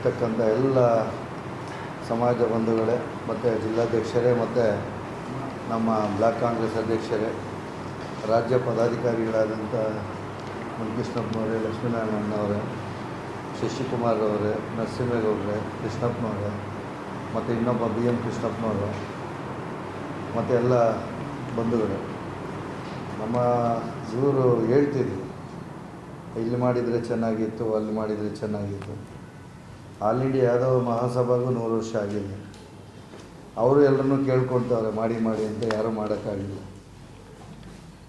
ಇರ್ತಕ್ಕಂಥ ಎಲ್ಲ ಸಮಾಜ ಬಂಧುಗಳೇ, ಮತ್ತು ಜಿಲ್ಲಾಧ್ಯಕ್ಷರೇ, ಮತ್ತು ನಮ್ಮ ಬ್ಲಾಕ್ ಕಾಂಗ್ರೆಸ್ ಅಧ್ಯಕ್ಷರೇ, ರಾಜ್ಯ ಪದಾಧಿಕಾರಿಗಳಾದಂಥ ಮುನಿಕೃಷ್ಣಪ್ಪನವರೇ ಲಕ್ಷ್ಮೀನಾರಾಯಣವರೇ ಶಶಿಕುಮಾರ್ ಅವರೇ ನರಸಿಂಹೇಗೌಡರೇ, ಕೃಷ್ಣಪ್ಪನವರೇ, ಮತ್ತು ಇನ್ನೊಬ್ಬ ಬಿ ಎಂ ಕೃಷ್ಣಪ್ಪನವರು, ಮತ್ತು ಎಲ್ಲ ಬಂಧುಗಳು. ನಮ್ಮ ಇವರು ಹೇಳ್ತಿದ್ರು ಇಲ್ಲಿ ಮಾಡಿದರೆ ಚೆನ್ನಾಗಿತ್ತು, ಅಲ್ಲಿ ಮಾಡಿದರೆ ಚೆನ್ನಾಗಿತ್ತು. ಆಲ್ ಇಂಡಿಯಾ ಯಾದವ ಮಹಾಸಭಾಗೂ ನೂರು ವರ್ಷ ಆಗಿದೆ. ಅವರು ಎಲ್ಲರನ್ನೂ ಕೇಳ್ಕೊಳ್ತಾವ್ರೆ ಮಾಡಿ ಮಾಡಿ ಅಂತ ಯಾರೂ ಮಾಡೋಕ್ಕಾಗಿಲ್ಲ.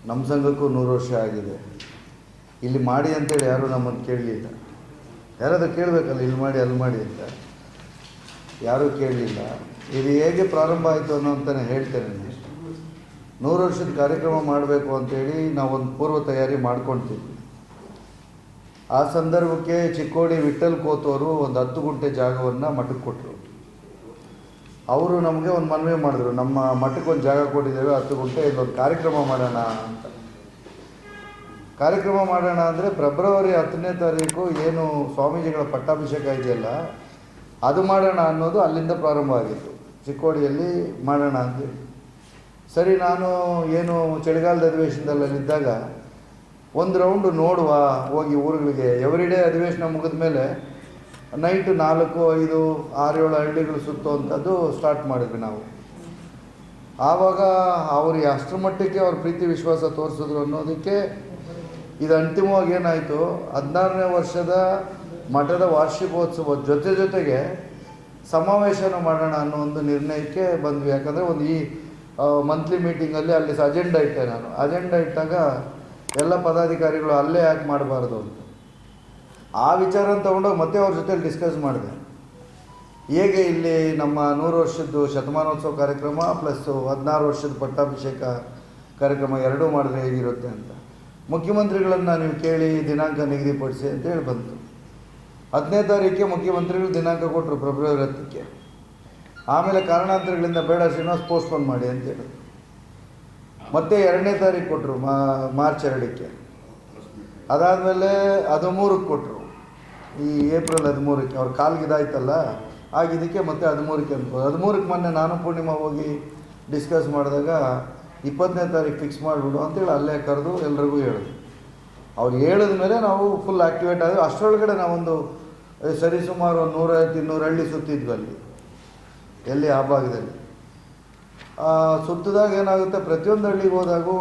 ನಮ್ಮ ಸಂಘಕ್ಕೂ ನೂರು ವರ್ಷ ಆಗಿದೆ. ಇಲ್ಲಿ ಮಾಡಿ ಅಂತೇಳಿ ಯಾರೂ ನಮ್ಮನ್ನು ಕೇಳಲಿಲ್ಲ. ಯಾರಾದರೂ ಕೇಳಬೇಕಲ್ಲ, ಇಲ್ಲಿ ಮಾಡಿ, ಅಲ್ಲಿ ಮಾಡಿ ಅಂತ. ಯಾರೂ ಕೇಳಲಿಲ್ಲ. ಇದು ಹೇಗೆ ಪ್ರಾರಂಭ ಆಯಿತು ಅನ್ನೋ ಅಂತಲೇ ಹೇಳ್ತೇನೆ ನೂರು ವರ್ಷದ ಕಾರ್ಯಕ್ರಮ ಮಾಡಬೇಕು ಅಂತೇಳಿ ನಾವೊಂದು ಪೂರ್ವ ತಯಾರಿ ಮಾಡ್ಕೊಳ್ತಿದ್ವಿ ಆ ಸಂದರ್ಭಕ್ಕೆ ಚಿಕ್ಕೋಡಿ ವಿಠಲ್ ಕೋತವರು ಒಂದು ಹತ್ತು ಗುಂಟೆ ಜಾಗವನ್ನು ಮಠಕ್ಕೆ ಕೊಟ್ಟರು ಅವರು ನಮಗೆ ಒಂದು ಮನವಿ ಮಾಡಿದ್ರು, ನಮ್ಮ ಮಠಕ್ಕೆ ಒಂದು ಜಾಗ ಕೊಟ್ಟಿದ್ದೇವೆ, ಹತ್ತು ಗುಂಟೆ ಇಲ್ಲೊಂದು ಕಾರ್ಯಕ್ರಮ ಮಾಡೋಣ ಅಂತ. ಕಾರ್ಯಕ್ರಮ ಮಾಡೋಣ ಅಂದರೆ ಫೆಬ್ರವರಿ ಹತ್ತನೇ ತಾರೀಕು ಏನು ಸ್ವಾಮೀಜಿಗಳ ಪಟ್ಟಾಭಿಷೇಕ ಇದೆಯಲ್ಲ, ಅದು ಮಾಡೋಣ ಅನ್ನೋದು ಅಲ್ಲಿಂದ ಪ್ರಾರಂಭ ಆಗಿತ್ತು. ಚಿಕ್ಕೋಡಿಯಲ್ಲಿ ಮಾಡೋಣ ಅಂತೇಳಿ ಸರಿ, ನಾನು ಏನು ಚಳಿಗಾಲದ ಅಧಿವೇಶನದಲ್ಲಿ ಅಲ್ಲಿದ್ದಾಗ ಒಂದು ರೌಂಡು ನೋಡುವ, ಹೋಗಿ ಊರುಗಳಿಗೆ. ಎವ್ರಿಡೇ ಅಧಿವೇಶನ ಮುಗಿದ ಮೇಲೆ ನೈಟ್ ನಾಲ್ಕು, ಐದು ಆರು ಏಳು ಹಳ್ಳಿಗಳು ಸುತ್ತುವಂಥದ್ದು ಸ್ಟಾರ್ಟ್ ಮಾಡಿದ್ವಿ ನಾವು. ಆವಾಗ ಅವ್ರಿಗೆ ಅಷ್ಟರ ಮಟ್ಟಕ್ಕೆ ಅವ್ರ ಪ್ರೀತಿ, ವಿಶ್ವಾಸ ತೋರಿಸಿದ್ರು ಅನ್ನೋದಕ್ಕೆ ಇದು ಅಂತಿಮವಾಗಿ ಏನಾಯಿತು, ಹದಿನಾರನೇ ವರ್ಷದ ಮಠದ ವಾರ್ಷಿಕೋತ್ಸವ ಜೊತೆ ಜೊತೆಗೆ ಸಮಾವೇಶನ ಮಾಡೋಣ ಅನ್ನೋ ಒಂದು ನಿರ್ಣಯಕ್ಕೆ ಬಂದ್ವಿ. ಯಾಕಂದರೆ ಒಂದು ಈ ಮಂತ್ಲಿ ಮೀಟಿಂಗಲ್ಲಿ ಅಲ್ಲಿ ಅಜೆಂಡಾ ಇಟ್ಟೆ ನಾನು. ಅಜೆಂಡಾ ಇಟ್ಟಾಗ ಎಲ್ಲ ಪದಾಧಿಕಾರಿಗಳು ಅಲ್ಲೇ ಯಾಕೆ ಮಾಡಬಾರ್ದು ಅಂತ. ಆ ವಿಚಾರನ ತಗೊಂಡೋಗಿ ಮತ್ತೆ ಅವ್ರ ಜೊತೆಲಿ ಡಿಸ್ಕಸ್ ಮಾಡಿದೆ. ಹೇಗೆ ಇಲ್ಲಿ ನಮ್ಮ ನೂರು ವರ್ಷದ್ದು ಶತಮಾನೋತ್ಸವ ಕಾರ್ಯಕ್ರಮ ಪ್ಲಸ್ ಹದಿನಾರು ವರ್ಷದ ಪಟ್ಟಾಭಿಷೇಕ ಕಾರ್ಯಕ್ರಮ ಎರಡೂ ಮಾಡಿದ್ರೆ ಹೇಗಿರುತ್ತೆ ಅಂತ. ಮುಖ್ಯಮಂತ್ರಿಗಳನ್ನು ನೀವು ಕೇಳಿ ದಿನಾಂಕ ನಿಗದಿಪಡಿಸಿ ಅಂತೇಳಿ ಬಂತು. ಹದಿನೈದು ತಾರೀಕಿಗೆ ಮುಖ್ಯಮಂತ್ರಿಗಳು ದಿನಾಂಕ ಕೊಟ್ಟರು ಫೆಬ್ರವರಿ ಹತ್ತಕ್ಕೆ. ಆಮೇಲೆ ಕಾರಣಾಂತರಗಳಿಂದ ಬೇಡ ಶ್ರೀನಿವಾಸ್ ಪೋಸ್ಟ್ಪೋನ್ ಮಾಡಿ ಅಂತೇಳಿ ಮತ್ತೆ ಎರಡನೇ ತಾರೀಕು ಕೊಟ್ಟರು ಮಾರ್ಚ್ ಎರಡಕ್ಕೆ. ಅದಾದಮೇಲೆ ಹದಿಮೂರಕ್ಕೆ ಕೊಟ್ಟರು ಈ ಏಪ್ರಿಲ್ ಹದಿಮೂರಕ್ಕೆ, ಅವ್ರ ಕಾಲ್ಗೆ ಇದಾಯ್ತಲ್ಲ ಆಗಿದ್ದಕ್ಕೆ ಮತ್ತೆ ಹದಿಮೂರಕ್ಕೆ ಅನ್ಕೋ ಹದಿಮೂರಕ್ಕೆ ಮೊನ್ನೆ ನಾನು ಪೂರ್ಣಿಮಾ ಹೋಗಿ ಡಿಸ್ಕಸ್ ಮಾಡಿದಾಗ, ಇಪ್ಪತ್ತನೇ ತಾರೀಕು ಫಿಕ್ಸ್ ಮಾಡಿಬಿಡು ಅಂತೇಳಿ ಅಲ್ಲೇ ಕರೆದು ಎಲ್ರಿಗೂ ಹೇಳಿದ್ರು. ಅವ್ರು ಹೇಳಿದ ಮೇಲೆ ನಾವು ಫುಲ್ ಆ್ಯಕ್ಟಿವೇಟ್ ಆದ್ವಿ. ಅಷ್ಟರೊಳಗಡೆ ನಾವೊಂದು ಸರಿ ಸರಿಸುಮಾರು ಒಂದು ನೂರೈವತ್ತು ಇನ್ನೂರು ಹಳ್ಳಿ ಸುತ್ತಿದ್ವಿ ಅಲ್ಲಿ. ಎಲ್ಲಿ ಆ ಭಾಗದಲ್ಲಿ. ಸುತ್ತಿದಾಗ ಏನಾಗುತ್ತೆ? ಪ್ರತಿಯೊಂದು ಹಳ್ಳಿಗೆ ಹೋದಾಗೂ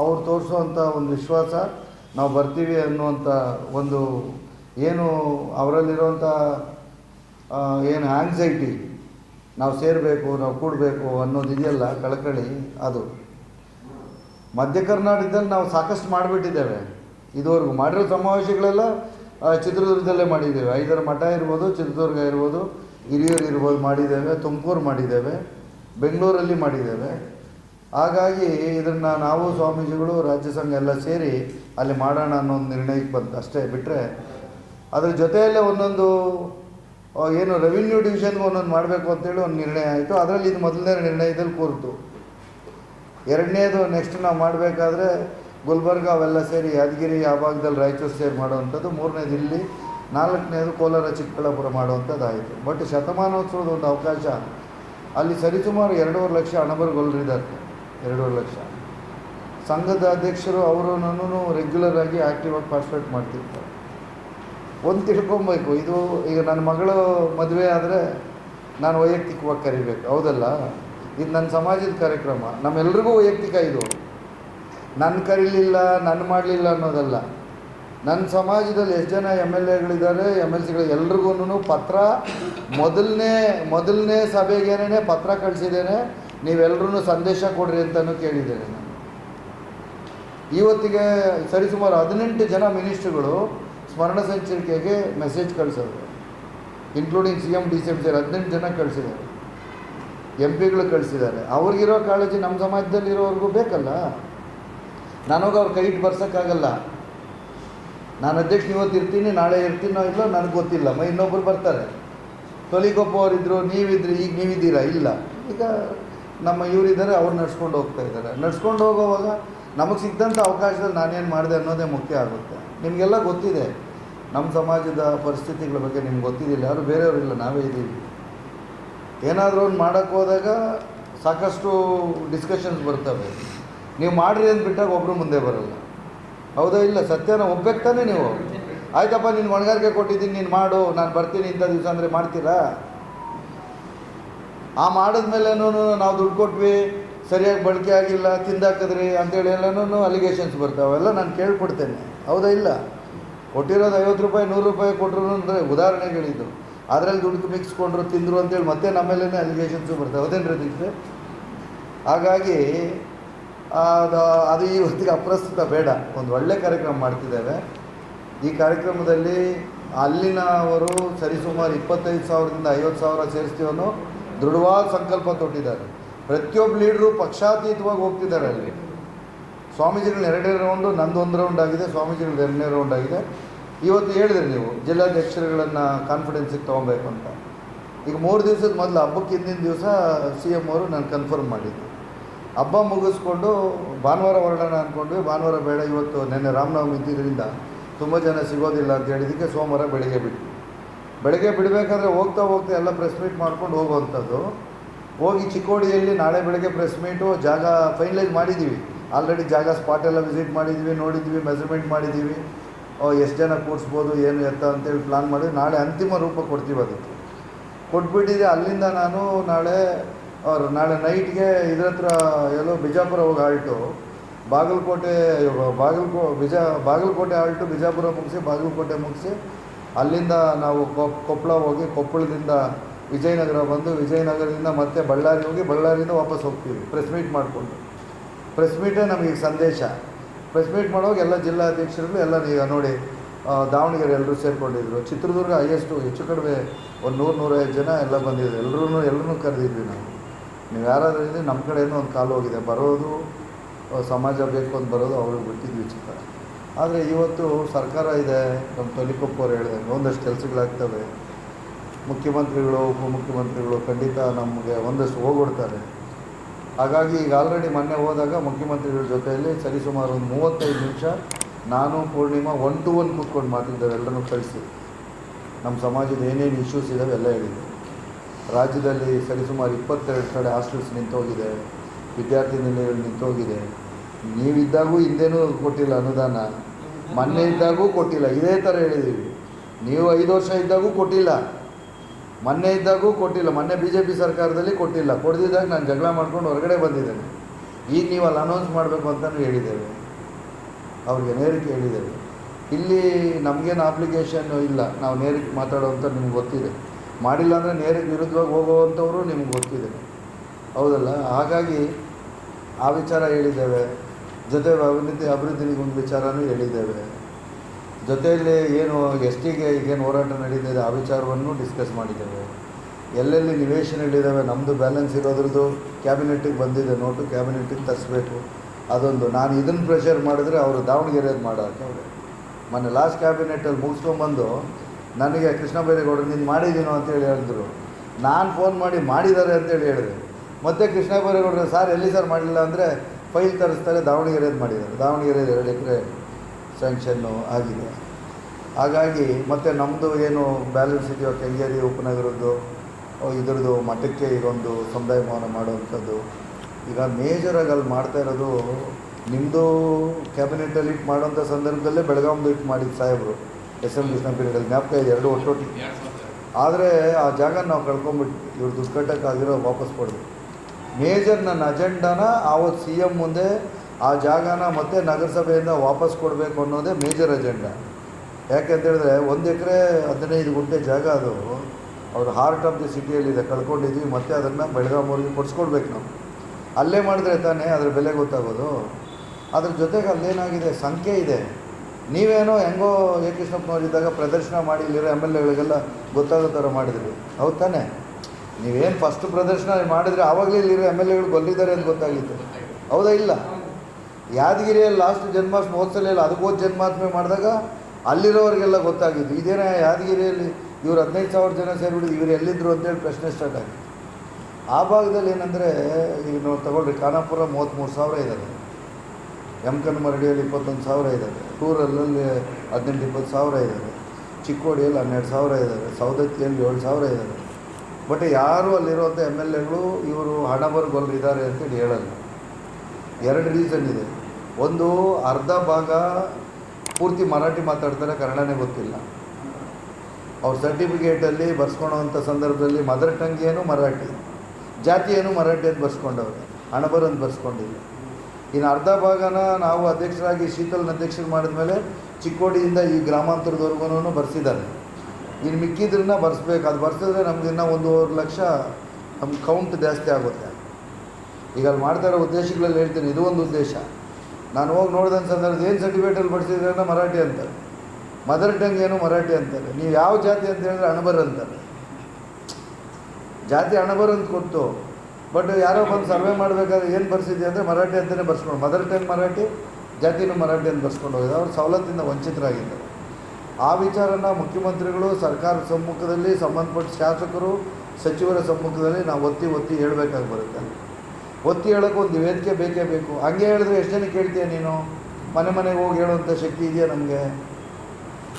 ಅವ್ರು ತೋರಿಸುವಂಥ ಒಂದು ವಿಶ್ವಾಸ, ನಾವು ಬರ್ತೀವಿ ಅನ್ನುವಂಥ ಒಂದು ಏನು ಅವರಲ್ಲಿರುವಂಥ ಏನು ಆಂಗ್ಸೈಟಿ ನಾವು ಸೇರಬೇಕು, ನಾವು ಕೂಡಬೇಕು ಅನ್ನೋದು ಇದೆಯಲ್ಲ ಕಳಕಳಿ ಅದು. ಮಧ್ಯ ಕರ್ನಾಟಕದಲ್ಲಿ ನಾವು ಸಾಕಷ್ಟು ಮಾಡಿಬಿಟ್ಟಿದ್ದೇವೆ. ಇದುವರೆಗೂ ಮಾಡಿರೋ ಸಮಾವೇಶಗಳೆಲ್ಲ ಚಿತ್ರದುರ್ಗದಲ್ಲೇ ಮಾಡಿದ್ದೇವೆ. ಐದರ ಮಠ ಇರ್ಬೋದು, ಚಿತ್ರದುರ್ಗ ಇರ್ಬೋದು, ಹಿರಿಯೂರು ಇರ್ಬೋದು ಮಾಡಿದ್ದೇವೆ, ತುಮಕೂರು ಮಾಡಿದ್ದೇವೆ. ಬೆಂಗಳೂರಲ್ಲಿ ಮಾಡಿದ್ದೇವೆ. ಹಾಗಾಗಿ ಇದನ್ನು ನಾವು ಸ್ವಾಮೀಜಿಗಳು, ರಾಜ್ಯ ಸಂಘ ಎಲ್ಲ ಸೇರಿ ಅಲ್ಲಿ ಮಾಡೋಣ ಅನ್ನೋ ಒಂದು ನಿರ್ಣಯಕ್ಕೆ ಬಂತು ಅಷ್ಟೇ ಬಿಟ್ಟರೆ ಅದ್ರ ಜೊತೆಯಲ್ಲೇ ಒಂದೊಂದು ಏನು ರೆವಿನ್ಯೂ ಡಿವಿಷನ್ಗೆ ಒಂದೊಂದು ಮಾಡಬೇಕು ಅಂತೇಳಿ ಒಂದು ನಿರ್ಣಯ ಆಯಿತು. ಅದರಲ್ಲಿ ಇದು ಮೊದಲನೇ ನಿರ್ಣಯದಲ್ಲಿ ಕೂರ್ತು. ಎರಡನೇದು ನೆಕ್ಸ್ಟ್ ನಾವು ಮಾಡಬೇಕಾದ್ರೆ ಗುಲ್ಬರ್ಗ ಅವೆಲ್ಲ ಸೇರಿ ಯಾದಗಿರಿ, ಆ ಭಾಗದಲ್ಲಿ ರಾಯಚೂರು ಸೇರಿ ಮಾಡುವಂಥದ್ದು. ಮೂರನೇದು ಇಲ್ಲಿ, ನಾಲ್ಕನೇದು ಕೋಲಾರ, ಚಿಕ್ಕಬಳ್ಳಾಪುರ ಮಾಡುವಂಥದ್ದು ಆಯಿತು ಬಟ್ ಶತಮಾನೋತ್ಸವದ ಒಂದು ಅವಕಾಶ ಅಲ್ಲಿ ಸರಿಸುಮಾರು ಎರಡೂವರೆ ಲಕ್ಷ ಹಣಬರಗೊಳ್ಳರಿದ್ದಾರೆ ಎರಡೂವರೆ ಲಕ್ಷ. ಸಂಘದ ಅಧ್ಯಕ್ಷರು ಅವರನ್ನು ರೆಗ್ಯುಲರ್ ಆಗಿ ಆ್ಯಕ್ಟಿವ್ ಆಗಿ ಪಾರ್ಟಿಸಿಪೇಟ್ ಮಾಡ್ತಿರ್ತಾರೆ. ಒಂದು ತಿಳ್ಕೊಬೇಕು, ಇದು ಈಗ ನನ್ನ ಮಗಳು ಮದುವೆ ಆದರೆ ನಾನು ವೈಯಕ್ತಿಕವಾಗಿ ಕರಿಬೇಕು. ಹೌದಲ್ಲ? ಇದು ನನ್ನ ಸಮಾಜದ ಕಾರ್ಯಕ್ರಮ. ನಮ್ಮೆಲ್ರಿಗೂ ವೈಯಕ್ತಿಕ ಇದು. ನಾನು ಕರೀಲಿಲ್ಲ, ನಾನು ಮಾಡಲಿಲ್ಲ ಅನ್ನೋದಲ್ಲ. ನನ್ನ ಸಮಾಜದಲ್ಲಿ ಎಷ್ಟು ಜನ ಎಂ ಎಲ್ ಎಗಳಿದ್ದಾರೆ, ಎಂ ಎಲ್ ಸಿಗಳು ಎಲ್ರಿಗೂ ಪತ್ರ, ಮೊದಲನೇ ಮೊದಲನೇ ಸಭೆಗೇನೆ ಪತ್ರ ಕಳಿಸಿದ್ದೇನೆ ನೀವೆಲ್ಲರೂ ಸಂದೇಶ ಕೊಡ್ರಿ ಅಂತಲೂ ಕೇಳಿದ್ದೇನೆ ನಾನು. ಇವತ್ತಿಗೆ ಸರಿಸುಮಾರು ಹದಿನೆಂಟು ಜನ ಮಿನಿಸ್ಟ್ರುಗಳು ಸ್ಮರಣ ಸಂಚಿಕೆಗೆ ಮೆಸೇಜ್ ಕಳಿಸೋದು including C M D C M ಸೇರಿ, ಹದಿನೆಂಟು ಜನ ಕಳಿಸಿದ್ದಾರೆ, ಎಂ ಪಿಗಳು ಕಳಿಸಿದ್ದಾರೆ. ಅವ್ರಿಗಿರೋ ಕಾಳಜಿ ನಮ್ಮ ಸಮಾಜದಲ್ಲಿ ಇರೋವ್ರಿಗೂ ಬೇಕಲ್ಲ? ನನಗೂ ಅವ್ರ ಕೈಟ್ ಬರ್ಸೋಕ್ಕಾಗಲ್ಲ. ನಾನು ಅಧ್ಯಕ್ಷ ಇವತ್ತು ಇರ್ತೀನಿ, ನಾಳೆ ಇರ್ತೀನೋ ಇಲ್ಲೋ ನನಗೆ ಗೊತ್ತಿಲ್ಲ. ಮೈ ಇನ್ನೊಬ್ಬರು ಬರ್ತಾರೆ. ತೊಲಿಗೊಪ್ಪ ಅವರಿದ್ದರು ನೀವಿದ್ರಿ, ಈಗ ನೀವಿದ್ದೀರಾ? ಇಲ್ಲ. ಈಗ ನಮ್ಮ ಇವರಿದ್ದಾರೆ, ಅವ್ರು ನಡ್ಸ್ಕೊಂಡು ಹೋಗ್ತಾ ಇದ್ದಾರೆ. ನಡ್ಸ್ಕೊಂಡು ಹೋಗೋವಾಗ ನಮಗೆ ಸಿಕ್ಕಂಥ ಅವಕಾಶದಲ್ಲಿ ನಾನೇನು ಮಾಡಿದೆ ಅನ್ನೋದೇ ಮುಖ್ಯ ಆಗುತ್ತೆ. ನಿಮಗೆಲ್ಲ ಗೊತ್ತಿದೆ. ನಮ್ಮ ಸಮಾಜದ ಪರಿಸ್ಥಿತಿಗಳ ಬಗ್ಗೆ ನಿಮ್ಗೆ ಗೊತ್ತಿದ್ದಿಲ್ಲ ಯಾರು ಬೇರೆಯವರಿಲ್ಲ ನಾವೇ ಇದ್ದೀವಿ. ಏನಾದರೂ ಒಂದು ಮಾಡೋಕ್ಕೆ ಹೋದಾಗ ಸಾಕಷ್ಟು ಡಿಸ್ಕಷನ್ಸ್ ಬರ್ತವೆ. ನೀವು ಮಾಡಿರಿ ಅಂತ ಬಿಟ್ಟಾಗ ಒಬ್ಬರು ಮುಂದೆ ಬರಲ್ಲ. ಹೌದಾ? ಇಲ್ಲ, ಸತ್ಯನ ಒಪ್ಬೇಕು ತಾನೇ ನೀವು. ಆಯ್ತಪ್ಪ, ನೀನು ಹೊಣೆಗಾರಿಕೆ ಕೊಟ್ಟಿದ್ದೀನಿ, ನೀನು ಮಾಡು, ನಾನು ಬರ್ತೀನಿ ಇಂಥ ದಿವಸ ಅಂದರೆ ಮಾಡ್ತೀರಾ? ಆ ಮಾಡಿದ್ಮೇಲೆನೂ ನಾವು ದುಡ್ಡು ಕೊಟ್ವಿ, ಸರಿಯಾಗಿ ಬಳಕೆ ಆಗಿಲ್ಲ, ತಿಂದಾಕಿದ್ರಿ ಅಂತೇಳಿ ಎಲ್ಲನೂ ಅಲಿಗೇಷನ್ಸ್ ಬರ್ತಾವೆ. ಅವೆಲ್ಲ ನಾನು ಕೇಳ್ಕೊಡ್ತೇನೆ. ಹೌದಾ ಇಲ್ಲ? ಕೊಟ್ಟಿರೋದು ಐವತ್ತು ರೂಪಾಯಿ, ನೂರು ರೂಪಾಯಿ ಕೊಟ್ಟರು ಅಂದರೆ ಉದಾಹರಣೆಗಳಿದ್ದು. ಅದರಲ್ಲಿ ದುಡ್ಡು ಮಿಕ್ಸ್ಕೊಂಡ್ರು ತಿಂದರು ಅಂತೇಳಿ ಮತ್ತೆ ನಮ್ಮೇಲೇ ಅಲಿಗೇಷನ್ಸು ಬರ್ತವೆ. ಹೌದೇನ್ರಿ ಅದಕ್ಕೆ ಹಾಗಾಗಿ ಅದು ಅದು ಹೊತ್ತಿಗೆ ಅಪ್ರಸ್ತುತ ಬೇಡ. ಒಂದು ಒಳ್ಳೆ ಕಾರ್ಯಕ್ರಮ ಮಾಡ್ತಿದ್ದೇವೆ. ಈ ಕಾರ್ಯಕ್ರಮದಲ್ಲಿ ಅಲ್ಲಿನವರು ಸರಿಸುಮಾರು ಇಪ್ಪತ್ತೈದು ಸಾವಿರದಿಂದ ಐವತ್ತು ಸಾವಿರ ಸೇರಿಸ್ತೀವನ್ನೋ ದೃಢವಾದ ಸಂಕಲ್ಪ ತೊಟ್ಟಿದ್ದಾರೆ. ಪ್ರತಿಯೊಬ್ಬ ಲೀಡ್ರು ಪಕ್ಷಾತೀತವಾಗಿ ಹೋಗ್ತಿದ್ದಾರೆ ಅಲ್ಲಿ. ಸ್ವಾಮೀಜಿಗಳು ಎರಡನೇ ರೌಂಡು ನಂದು ಒಂದು ರೌಂಡ್ ಆಗಿದೆ, ಸ್ವಾಮೀಜಿಗಳು ಎರಡನೇ ರೌಂಡ್ ಆಗಿದೆ. ಇವತ್ತು ಹೇಳಿದ್ರಿ ನೀವು, ಜಿಲ್ಲಾಧ್ಯಕ್ಷರುಗಳನ್ನು ಕಾನ್ಫಿಡೆನ್ಸಿಗೆ ತೊಗೊಬೇಕು ಅಂತ. ಈಗ ಮೂರು ದಿವಸದ ಮೊದಲು ಹಬ್ಬಕ್ಕೆ ಹಿಂದಿನ ದಿವಸ ಸಿ ಎಂ ಅವರು ನಾನು ಕನ್ಫರ್ಮ್ ಮಾಡಿದ್ದು. ಹಬ್ಬ ಮುಗಿಸ್ಕೊಂಡು ಭಾನುವಾರ ಹೊರಡೋಣ ಅಂದ್ಕೊಂಡ್ವಿ. ಭಾನುವಾರ ಬೇಡ, ಇವತ್ತು ನೆನ್ನೆ ರಾಮನವಮಿ ಇದ್ದಿದ್ದರಿಂದ ತುಂಬ ಜನ ಸಿಗೋದಿಲ್ಲ ಅಂತ ಹೇಳಿದ್ದಕ್ಕೆ ಸೋಮವಾರ ಬೆಳಗ್ಗೆ ಬಿಟ್ಟು ಬೆಳಗ್ಗೆ ಬಿಡಬೇಕಾದ್ರೆ ಹೋಗ್ತಾ ಹೋಗ್ತಾ ಎಲ್ಲ ಪ್ರೆಸ್ ಮೀಟ್ ಮಾಡ್ಕೊಂಡು ಹೋಗುವಂಥದ್ದು. ಹೋಗಿ ಚಿಕ್ಕೋಡಿಯಲ್ಲಿ ನಾಳೆ ಬೆಳಗ್ಗೆ ಪ್ರೆಸ್ ಮೀಟು ಜಾಗ ಫೈನಲೈಸ್ ಮಾಡಿದ್ದೀವಿ ಆಲ್ರೆಡಿ ಜಾಗ ಸ್ಪಾಟ್ ಎಲ್ಲ ವಿಸಿಟ್ ಮಾಡಿದ್ದೀವಿ ನೋಡಿದ್ದೀವಿ ಮೆಜರ್ಮೆಂಟ್ ಮಾಡಿದ್ದೀವಿ ಎಷ್ಟು ಜನ ಕೂರಿಸ್ಬೋದು, ಏನು ಎತ್ತ ಅಂತೇಳಿ ಪ್ಲಾನ್ ಮಾಡಿ ನಾಳೆ ಅಂತಿಮ ರೂಪ ಕೊಡ್ತೀವಿ ಅದಕ್ಕೆ. ಕೊಟ್ಬಿಟ್ಟಿದೆ. ಅಲ್ಲಿಂದ ನಾನು ನಾಳೆ ಅವ್ರು ನಾಳೆ ನೈಟ್ಗೆ ಇದ್ರ ಹತ್ರ ಎಲ್ಲೋ ಬಿಜಾಪುರ ಹೋಗಿ ಆಲ್ಟು ಬಾಗಲಕೋಟೆ, ಬಾಗಲಕೋ, ಬಿಜ, ಬಾಗಲಕೋಟೆ ಆಲ್ಟು ಬಿಜಾಪುರ ಮುಗಿಸಿ, ಬಾಗಲಕೋಟೆ ಮುಗಿಸಿ, ಅಲ್ಲಿಂದ ನಾವು ಕೊಪ್- ಕೊಪ್ಪಳ ಹೋಗಿ, ಕೊಪ್ಪಳದಿಂದ ವಿಜಯನಗರ ಬಂದು, ವಿಜಯನಗರದಿಂದ ಮತ್ತೆ ಬಳ್ಳಾರಿ ಹೋಗಿ, ಬಳ್ಳಾರಿಯಿಂದ ವಾಪಸ್ ಹೋಗ್ತೀವಿ ಪ್ರೆಸ್ ಮೀಟ್ ಮಾಡಿಕೊಂಡು. ಪ್ರೆಸ್ ಮೀಟೇ ನಮಗೆ ಸಂದೇಶ. ಪ್ರೆಸ್ ಮೀಟ್ ಮಾಡುವಾಗ ಎಲ್ಲ ಜಿಲ್ಲಾಧ್ಯಕ್ಷರುಗಳು ಎಲ್ಲ ಈಗ ನೋಡಿ ದಾವಣಗೆರೆ ಎಲ್ಲರೂ ಸೇರಿಕೊಂಡಿದ್ರು. ಚಿತ್ರದುರ್ಗ ಹೈಯೆಸ್ಟು ಹೆಚ್ಚು ಕಡಿಮೆ ಒಂದು ನೂರು, ನೂರೈದು ಜನ ಎಲ್ಲ ಬಂದಿದ್ರು. ಎಲ್ಲರೂ ಎಲ್ಲರೂ ಕರೆದಿದ್ವಿ ನಾವು. ನೀವು ಯಾರಾದರೂ ಇದ್ದರೆ ನಮ್ಮ ಕಡೆಯೂ ಒಂದು ಕಾಲು ಹೋಗಿದೆ. ಬರೋದು ಸಮಾಜ ಬೇಕು ಅಂತ ಬರೋದು ಅವ್ರಿಗೆ ಬಿಟ್ಟಿದ್ವಿ ವಿಚಿತ್ರ ಆದರೆ ಇವತ್ತು ಸರ್ಕಾರ ಇದೆ. ನಮ್ಮ ತೊಲಿಕೊಪ್ಪವ್ರು ಹೇಳಿದಂಗೆ ಒಂದಷ್ಟು ಕೆಲಸಗಳಾಗ್ತವೆ. ಮುಖ್ಯಮಂತ್ರಿಗಳು, ಉಪಮುಖ್ಯಮಂತ್ರಿಗಳು ಖಂಡಿತ ನಮಗೆ ಒಂದಷ್ಟು ಹೋಗ್ಬಿಡ್ತಾರೆ ಹಾಗಾಗಿ ಈಗ ಆಲ್ರೆಡಿ ಮೊನ್ನೆ ಹೋದಾಗ ಮುಖ್ಯಮಂತ್ರಿಗಳ ಜೊತೆಯಲ್ಲಿ ಸರಿಸುಮಾರು ಒಂದು ಮೂವತ್ತೈದು ನಿಮಿಷ ನಾನು, ಪೂರ್ಣಿಮಾ ಒನ್ ಟು ಒನ್ ಕೂತ್ಕೊಂಡು ಮಾತಿದ್ದೇವೆ, ಎಲ್ಲರನ್ನೂ ಕಳಿಸಿ. ನಮ್ಮ ಸಮಾಜದ ಏನೇನು ಇಶ್ಯೂಸ್ ಇದ್ದಾವೆ ಎಲ್ಲ ಹೇಳಿದ್ವಿ ರಾಜ್ಯದಲ್ಲಿ ಸರಿಸುಮಾರು ಇಪ್ಪತ್ತೆರಡು ಕಡೆ ಹಾಸ್ಟೆಲ್ಸ್ ನಿಂತೋಗಿದೆ, ವಿದ್ಯಾರ್ಥಿ ನಿಲಯಗಳು ನಿಂತೋಗಿದೆ. ನೀವಿದ್ದಾಗೂ ಹಿಂದೇನೂ ಕೊಟ್ಟಿಲ್ಲ ಅನುದಾನ. ಮೊನ್ನೆ ಇದ್ದಾಗೂ ಕೊಟ್ಟಿಲ್ಲ. ಇದೇ ಥರ ಹೇಳಿದ್ದೀವಿ. ನೀವು ಐದು ವರ್ಷ ಇದ್ದಾಗೂ ಕೊಟ್ಟಿಲ್ಲ. ಮೊನ್ನೆ ಇದ್ದಾಗೂ ಕೊಟ್ಟಿಲ್ಲ. ಮೊನ್ನೆ ಬಿ ಜೆ ಪಿ ಸರ್ಕಾರದಲ್ಲಿ ಕೊಟ್ಟಿಲ್ಲ. ಕೊಡ್ದಿದ್ದಾಗ ನಾನು ಜಗಳ ಮಾಡ್ಕೊಂಡು ಹೊರಗಡೆ ಬಂದಿದ್ದೇನೆ. ಈಗ ನೀವು ಅಲ್ಲಿ ಅನೌನ್ಸ್ ಮಾಡಬೇಕು ಅಂತಲೂ ಹೇಳಿದ್ದೇವೆ. ಅವ್ರಿಗೆ ನೇರಿಕೆ ಹೇಳಿದ್ದೇವೆ. ಇಲ್ಲಿ ನಮಗೇನು ಅಪ್ಲಿಕೇಶನ್ ಇಲ್ಲ. ನಾವು ನೇರಿಕೆ ಮಾತಾಡೋ ಅಂತ ನಿಮ್ಗೆ ಗೊತ್ತಿದೆ. ಮಾಡಿಲ್ಲ ಅಂದರೆ ನೇರ, ವಿರುದ್ಧವಾಗಿ ಹೋಗುವಂಥವ್ರು ನಿಮ್ಗೆ ಗೊತ್ತಿದೆ. ಹೌದಲ್ಲ? ಹಾಗಾಗಿ ಆ ವಿಚಾರ ಹೇಳಿದ್ದೇವೆ. ಜೊತೆ ಅಭಿವೃದ್ಧಿ ಒಂದು ವಿಚಾರನೂ ಹೇಳಿದ್ದೇವೆ. ಜೊತೆಯಲ್ಲಿ ಏನು ಎಸ್ ಟಿಗೆ ಈಗೇನು ಹೋರಾಟ ನಡೀತಿದೆ, ಆ ವಿಚಾರವನ್ನು ಡಿಸ್ಕಸ್ ಮಾಡಿದ್ದೇವೆ. ಎಲ್ಲೆಲ್ಲಿ ನಿವೇಶನಗಳಿದ್ದಾವೆ ನಮ್ಮದು ಬ್ಯಾಲೆನ್ಸ್ ಇರೋದ್ರದ್ದು ಕ್ಯಾಬಿನೆಟ್ಟಿಗೆ ಬಂದಿದೆ, ನೋಟು ಕ್ಯಾಬಿನೆಟ್ಟಿಗೆ ತರಿಸ್ಬೇಕು. ಅದೊಂದು. ನಾನು ಇದನ್ನು ಪ್ರೆಷರ್ ಮಾಡಿದ್ರೆ ಅವರು ದಾವಣಗೆರೆದು ಮಾಡೋಕೆ ಅವರು. ಮೊನ್ನೆ ಲಾಸ್ಟ್ ಕ್ಯಾಬಿನೆಟ್ಟಲ್ಲಿ ಮುಗಿಸ್ಕೊಂಬಂದು ನನಗೆ ಕೃಷ್ಣ ಬೈರೇಗೌಡರು, ನೀನು ಮಾಡಿದ್ದೀನೋ ಅಂತೇಳಿ ಹೇಳಿದ್ರು. ನಾನು ಫೋನ್ ಮಾಡಿ ಮಾಡಿದ್ದಾರೆ ಅಂತೇಳಿ ಹೇಳಿದೆ ಮತ್ತೆ ಕೃಷ್ಣ ಬೈರೇಗೌಡರು, ಸರ್ ಎಲ್ಲಿ ಸರ್ ಮಾಡಲಿಲ್ಲ ಅಂದರೆ ಫೈಲ್ ತರಿಸ್ತಾರೆ, ದಾವಣಗೆರೆದು ಮಾಡಿದ್ದಾರೆ. ದಾವಣಗೆರೆ ಎರಡು ಎಕರೆ ಸ್ಯಾಂಕ್ಷನ್ನು ಆಗಿದೆ. ಹಾಗಾಗಿ ಮತ್ತು ನಮ್ಮದು ಏನು ಬ್ಯಾಲೆನ್ಸ್ ಇದೆಯೋ ಕೆಂಗೇರಿ ಉಪನಗರದ್ದು ಇದರದ್ದು ಮಠಕ್ಕೆ ಈಗೊಂದು ಸಮುದಾಯ ಭವನ ಮಾಡುವಂಥದ್ದು. ಈಗ ಮೇಜರಾಗಿ ಅಲ್ಲಿ ಮಾಡ್ತಾ ಇರೋದು ನಿಮ್ಮದು ಕ್ಯಾಬಿನೆಟಲ್ಲಿ ಇಟ್ಟು ಮಾಡೋಂಥ ಸಂದರ್ಭದಲ್ಲೇ ಬೆಳಗಾವಿದು ಇಟ್ಟು ಮಾಡಿದ್ದು ಸಾಹೇಬರು. ಎಸ್ ಎಂ ಕೃಷ್ಣ ಪೀರಿಯಡಲ್ಲಿ ಜ್ಞಾಪಕ ಇದೆ, ಎರಡು ಒಟ್ಟೊಟ್ಟಿಗೆ ಆದರೆ ಆ ಜಾಗ ನಾವು ಕಳ್ಕೊಂಬಿಟ್ಟು ಇವ್ರು ದುಡ್ಡು ಕಟ್ಟೋಕ್ಕಾಗಿರೋ ವಾಪಸ್ ಪಡೆದು ಮೇಜರ್ ನನ್ನ ಅಜೆಂಡಾನ ಆವತ್ತು ಸಿ ಎಂ ಮುಂದೆ ಆ ಜಾಗನ ಮತ್ತೆ ನಗರಸಭೆಯಿಂದ ವಾಪಸ್ ಕೊಡಬೇಕು ಅನ್ನೋದೇ ಮೇಜರ್ ಅಜೆಂಡಾ. ಯಾಕೆ ಅಂತ ಹೇಳಿದ್ರೆ ಒಂದು ಎಕರೆ ಹದಿನೈದು ಗುಂಟೆ ಜಾಗ ಅದು. ಅವ್ರ ಹಾರ್ಟ್ ಆಫ್ ದಿ ಸಿಟಿಯಲ್ಲಿದೆ ಕಳ್ಕೊಂಡಿದ್ವಿ, ಮತ್ತೆ ಅದನ್ನು ಬೆಳಗಾಮೂರಿಗೆ ಕೊಡಿಸ್ಕೊಡ್ಬೇಕು ನಾವು. ಅಲ್ಲೇ ಮಾಡಿದ್ರೆ ತಾನೇ ಅದ್ರ ಬೆಲೆ ಗೊತ್ತಾಗೋದು. ಅದ್ರ ಜೊತೆಗೆ ಅಲ್ಲೇನಾಗಿದೆ, ಸಂಖ್ಯೆ ಇದೆ. ನೀವೇನೋ ಹೆಂಗೋ ಎ ಕೃಷ್ಣಪ್ಪನವರಿದ್ದಾಗ ಪ್ರದರ್ಶನ ಮಾಡಿ ಇಲ್ಲಿರೋ ಎಂ ಎಲ್ ಎಗಳಿಗೆಲ್ಲ ಗೊತ್ತಾಗೋ ಥರ ಮಾಡಿದ್ರಿ. ಹೌದು ತಾನೇ? ನೀವೇನು ಫಸ್ಟ್ ಪ್ರದರ್ಶನ ಮಾಡಿದ್ರೆ ಆವಾಗಲೇ ಇಲ್ಲಿರೋ ಎಂ ಎಲ್ ಎಗಳು ಗೊಲ್ಲಿದ್ದಾರೆ ಅಂತ ಗೊತ್ತಾಗಿತ್ತು ಹೌದಾ ಇಲ್ಲ? ಯಾದಗಿರಿಯಲ್ಲಿ ಲಾಸ್ಟ್ ಜನ್ಮಾಷ್ಟಮಿ ಮಹೋತ್ಸವ ಇಲ್ಲ ಅದಕ್ಕೋ ಜನ್ಮಾಷ್ಟಮಿ ಮಾಡಿದಾಗ ಅಲ್ಲಿರೋರಿಗೆಲ್ಲ ಗೊತ್ತಾಗಿತ್ತು ಇದೇನೇ ಯಾದಗಿರಿಯಲ್ಲಿ ಇವ್ರು ಹದಿನೈದು ಸಾವಿರ ಜನ ಸೇರಿಬಿಟ್ಟು ಇವ್ರು ಎಲ್ಲಿದ್ದರು ಅಂತೇಳಿ ಪ್ರಶ್ನೆ ಸ್ಟಾರ್ಟ್ ಆಗಿತ್ತು ಆ ಭಾಗದಲ್ಲಿ ಏನಂದರೆ, ಈಗ ನಾವು ತಗೊಳ್ರಿ, ಖಾನಾಪುರ ಮೂವತ್ತ್ಮೂರು ಸಾವಿರ ಇದ್ದಾರೆ ಎಂ ಕನ್ಮರಡಿಯಲ್ಲಿ ಇಪ್ಪತ್ತೊಂದು ಸಾವಿರ ಇದ್ದಾರೆ. ಟೂರಲ್ಲಲ್ಲಿ ಹದಿನೆಂಟು, ಇಪ್ಪತ್ತು ಸಾವಿರ ಇದ್ದಾರೆ. ಚಿಕ್ಕೋಡಿಯಲ್ಲಿ ಹನ್ನೆರಡು ಸಾವಿರ ಇದ್ದಾರೆ. ಸೌದತ್ತಿಯಲ್ಲಿ ಏಳು ಸಾವಿರ ಇದ್ದಾರೆ. ಬಟ್ ಯಾರು ಅಲ್ಲಿರುವಂಥ ಎಂ ಎಲ್ ಎಗಳು ಇವರು ಹಣ ಬರ್ಗೊಲ್ರು ಇದ್ದಾರೆ ಅಂತೇಳಿ ಹೇಳಲ್ಲ. ಎರಡು ರೀಸನ್ ಇದೆ. ಒಂದು, ಅರ್ಧ ಭಾಗ ಪೂರ್ತಿ ಮರಾಠಿ ಮಾತಾಡ್ತಾರೆ, ಕನ್ನಡನೇ ಗೊತ್ತಿಲ್ಲ. ಅವ್ರ ಸರ್ಟಿಫಿಕೇಟಲ್ಲಿ ಬರ್ಸ್ಕೊಳೋವಂಥ ಸಂದರ್ಭದಲ್ಲಿ ಮದರ್ ಟಂಗ್ ಏನು ಮರಾಠಿ. ಜಾತಿಯೇನು ಮರಾಠಿ ಅಂತ ಬರ್ಸ್ಕೊಂಡವ್ರೆ. ಹಣಬರ್ ಅಂತ ಬರ್ಸ್ಕೊಂಡಿಲ್ಲ. ಇನ್ನು ಅರ್ಧ ಭಾಗನ ನಾವು ಅಧ್ಯಕ್ಷರಾಗಿ ಶೀತಲ್ನ ಅಧ್ಯಕ್ಷರು ಮಾಡಿದ್ಮೇಲೆ ಚಿಕ್ಕೋಡಿಯಿಂದ ಈ ಗ್ರಾಮಾಂತರದವರೆಗೂ ಬರ್ಸಿದ್ದಾರೆ. ಇನ್ನು ಮಿಕ್ಕಿದ್ರನ್ನ ಬರ್ಸ್ಬೇಕು. ಅದು ಬರ್ಸಿದ್ರೆ ನಮ್ಗೆ ಇನ್ನೂ ಒಂದೂವರೆ ಲಕ್ಷ ನಮ್ಮ ಕೌಂಟ್ ಜಾಸ್ತಿ ಆಗುತ್ತೆ. ಈಗ ಅಲ್ಲಿ ಮಾಡ್ತಾ ಇರೋ ಉದ್ದೇಶಗಳಲ್ಲಿ ಹೇಳ್ತೀನಿ. ಇದು ಒಂದು ಉದ್ದೇಶ. ನಾನು ಹೋಗಿ ನೋಡಿದ ಸಂದರ್ಭ ಏನು ಸರ್ಟಿಫಿಕೇಟಲ್ಲಿ ಬರ್ಸಿದ್ರೆ ಅಂದ್ರೆ ಮರಾಠಿ ಅಂತಾರೆ. ಮದರ್ ಟಂಗ್ ಏನು ಮರಾಠಿ ಅಂತಾರೆ. ನೀವು ಯಾವ ಜಾತಿ ಅಂತ ಹೇಳಿದ್ರೆ ಅಣಬರ್ ಅಂತಾರೆ. ಜಾತಿ ಅಣಬರ್ ಅಂತ ಕೊಟ್ಟು ಬಟ್ ಯಾರೋ ಬಂದು ಸರ್ವೆ ಮಾಡಬೇಕಾದ್ರೆ ಏನು ಬರ್ಸಿದ್ದೆ ಅಂದರೆ ಮರಾಠಿ ಅಂತಲೇ ಬರ್ಸ್ಕೊಂಡು ಮದರ್ ಟಂಗ್ ಮರಾಠಿ, ಜಾತಿನೂ ಮರಾಠಿ ಅಂತ ಬರ್ಸ್ಕೊಂಡು ಹೋಗಿದೆ. ಅವ್ರು ಸವಲತ್ತಿಂದ ವಂಚಿತರಾಗಿದ್ದಾರೆ. ಆ ವಿಚಾರನ ಮುಖ್ಯಮಂತ್ರಿಗಳು ಸರ್ಕಾರದ ಸಮ್ಮುಖದಲ್ಲಿ ಸಂಬಂಧಪಟ್ಟ ಶಾಸಕರು ಸಚಿವರ ಸಮ್ಮುಖದಲ್ಲಿ ನಾವು ಒತ್ತಿ ಒತ್ತಿ ಹೇಳಬೇಕಾಗಿ ಬರುತ್ತೆ. ಒತ್ತಿ ಹೇಳೋಕೆ ಒಂದು ವೇದಿಕೆ ಬೇಕೇ ಬೇಕು. ಹಂಗೆ ಹೇಳಿದ್ರೆ ಎಷ್ಟು ಜನ ಕೇಳ್ತೀಯ ನೀನು? ಮನೆ ಮನೆಗೆ ಹೋಗಿ ಹೇಳುವಂಥ ಶಕ್ತಿ ಇದೆಯಾ ನಮಗೆ?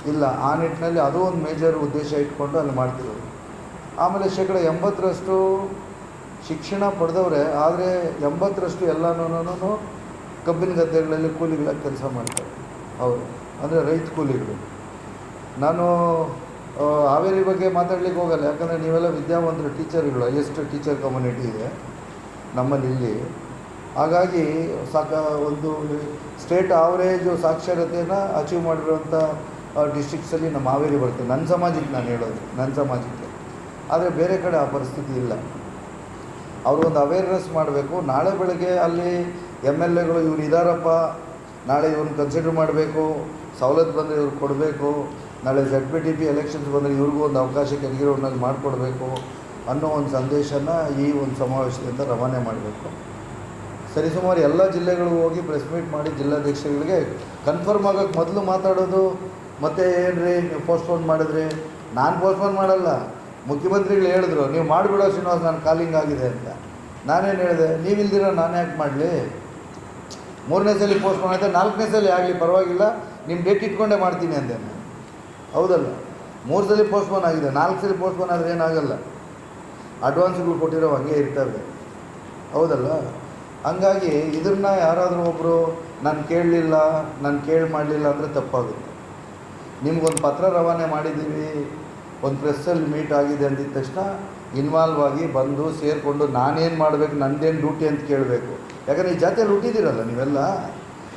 ಇಲ್ಲ. ಆ ನಿಟ್ಟಿನಲ್ಲಿ ಅದು ಒಂದು ಮೇಜರ್ ಉದ್ದೇಶ ಇಟ್ಕೊಂಡು ಅಲ್ಲಿ ಮಾಡ್ತಿರೋದು. ಆಮೇಲೆ ಶೇಕಡ ಎಂಬತ್ತರಷ್ಟು ಶಿಕ್ಷಣ ಪಡೆದವ್ರೆ, ಆದರೆ ಎಂಬತ್ತರಷ್ಟು ಎಲ್ಲನೂ ಕಬ್ಬಿನ ಗದ್ದೆಗಳಲ್ಲಿ ಕೂಲಿಗಳಾಗಿ ಕೆಲಸ ಮಾಡ್ತಾರೆ. ಅವರು ಅಂದರೆ ರೈತ ಕೂಲಿಗಳು. ನಾನು ಹಾವೇರಿ ಬಗ್ಗೆ ಮಾತಾಡ್ಲಿಕ್ಕೆ ಹೋಗಲ್ಲ. ಯಾಕಂದರೆ ನೀವೆಲ್ಲ ವಿದ್ಯಾವಂತರು, ಟೀಚರ್ಗಳು, ಹೈಯೆಸ್ಟ್ ಟೀಚರ್ ಕಮ್ಯುನಿಟಿ ಇದೆ ನಮ್ಮಲ್ಲಿ. ಹಾಗಾಗಿ ಸಾಕ, ಒಂದು ಸ್ಟೇಟ್ ಆವರೇಜು ಸಾಕ್ಷರತೆಯನ್ನು ಅಚೀವ್ ಮಾಡಿರೋಂಥ ಡಿಸ್ಟಿಕ್ಸಲ್ಲಿ ನಮ್ಮ ಹಾವೇರಿ ಬರುತ್ತೆ. ನನ್ನ ಸಮಾಜಕ್ಕೆ ನಾನು ಹೇಳೋದು ನನ್ನ ಸಮಾಜಕ್ಕೆ. ಆದರೆ ಬೇರೆ ಕಡೆ ಆ ಪರಿಸ್ಥಿತಿ ಇಲ್ಲ. ಅವ್ರಿಗೊಂದು ಅವೇರ್ನೆಸ್ ಮಾಡಬೇಕು. ನಾಳೆ ಬೆಳಗ್ಗೆ ಅಲ್ಲಿ ಎಂ ಎಲ್ ಎಗಳು ಇವ್ರು ಇದ್ದಾರಪ್ಪ ನಾಳೆ ಇವ್ರನ್ನ ಕನ್ಸಿಡರ್ ಮಾಡಬೇಕು. ಸವಲತ್ತು ಬಂದರೆ ಇವ್ರಿಗೆ ಕೊಡಬೇಕು. ನಾಳೆ Z P T P elections ಬಂದರೆ ಇವ್ರಿಗೂ ಒಂದು ಅವಕಾಶ ಕೆಳಗಿರೋರ್ನಲ್ಲಿ ಮಾಡಿಕೊಡ್ಬೇಕು ಅನ್ನೋ ಒಂದು ಸಂದೇಶನ ಈ ಒಂದು ಸಮಾವೇಶದಿಂದ ರವಾನೆ ಮಾಡಬೇಕು. ಸರಿಸುಮಾರು ಎಲ್ಲ ಜಿಲ್ಲೆಗಳಿಗೂ ಹೋಗಿ ಪ್ರೆಸ್ ಮೀಟ್ ಮಾಡಿ ಜಿಲ್ಲಾಧ್ಯಕ್ಷಗಳಿಗೆ ಕನ್ಫರ್ಮ್ ಆಗೋಕ್ಕೆ ಮೊದಲು ಮಾತಾಡೋದು. ಮತ್ತೆ ರೀ ನೀವು ಪೋಸ್ಟ್ಪೋನ್ ಮಾಡಿದ್ರಿ? ನಾನು ಪೋಸ್ಟ್ಪೋನ್ ಮಾಡಲ್ಲ. ಮುಖ್ಯಮಂತ್ರಿಗಳು ಹೇಳಿದ್ರು, ನೀವು ಮಾಡಿಬಿಡೋ ಶ್ರೀನಿವಾಸ, ನಾನು ಕಾಲಿಂಗ್ ಆಗಿದೆ ಅಂತ. ನಾನೇನು ಹೇಳಿದೆ ನೀವಿಲ್ದಿರ ನಾನು ಯಾಕೆ ಮಾಡಲಿ. ಮೂರನೇ ಸಲ ಪೋಸ್ಟ್ ಮಾಡಿದೆ ನಾಲ್ಕನೇ ಸಲ ಆಗಲಿ, ಪರವಾಗಿಲ್ಲ ನಿಮ್ಮ ಡೇಟ್ ಇಟ್ಕೊಂಡೇ ಮಾಡ್ತೀನಿ ಅಂದೆ ನಾನು. ಹೌದಲ್ಲ, ಮೂರು ಸಲ ಪೋಸ್ಟ್ಪೋನ್ ಆಗಿದೆ, ನಾಲ್ಕು ಸಲ ಪೋಸ್ಟ್ಪೋನ್ ಆದರೆ ಏನಾಗಲ್ಲ. ಅಡ್ವಾನ್ಸ್ಗಳು ಕೊಟ್ಟಿರೋ ಹಂಗೆ ಇರ್ತವೆ. ಹೌದಲ್ಲ, ಹಂಗಾಗಿ ಇದನ್ನ ಯಾರಾದರೂ ಒಬ್ಬರು ನಾನು ಕೇಳಲಿಲ್ಲ, ನಾನು ಕೇಳಿ ಮಾಡಲಿಲ್ಲ ಅಂದರೆ ತಪ್ಪಾಗುತ್ತೆ. ನಿಮ್ಗೊಂದು ಪತ್ರ ರವಾನೆ ಮಾಡಿದ್ದೀವಿ ಒಂದು ಪ್ರೆಸ್ಸಲ್ಲಿ ಮೀಟ್ ಆಗಿದೆ ಅಂದಿದ್ದ ತಕ್ಷಣ ಇನ್ವಾಲ್ವ್ ಆಗಿ ಬಂದು ಸೇರಿಕೊಂಡು ನಾನೇನು ಮಾಡಬೇಕು, ನಂದೇನು ಡ್ಯೂಟಿ ಅಂತ ಕೇಳಬೇಕು. ಯಾಕಂದರೆ ಈ ಜಾತಿಯಲ್ಲಿ ಹುಟ್ಟಿದ್ದೀರಲ್ಲ ನೀವೆಲ್ಲ?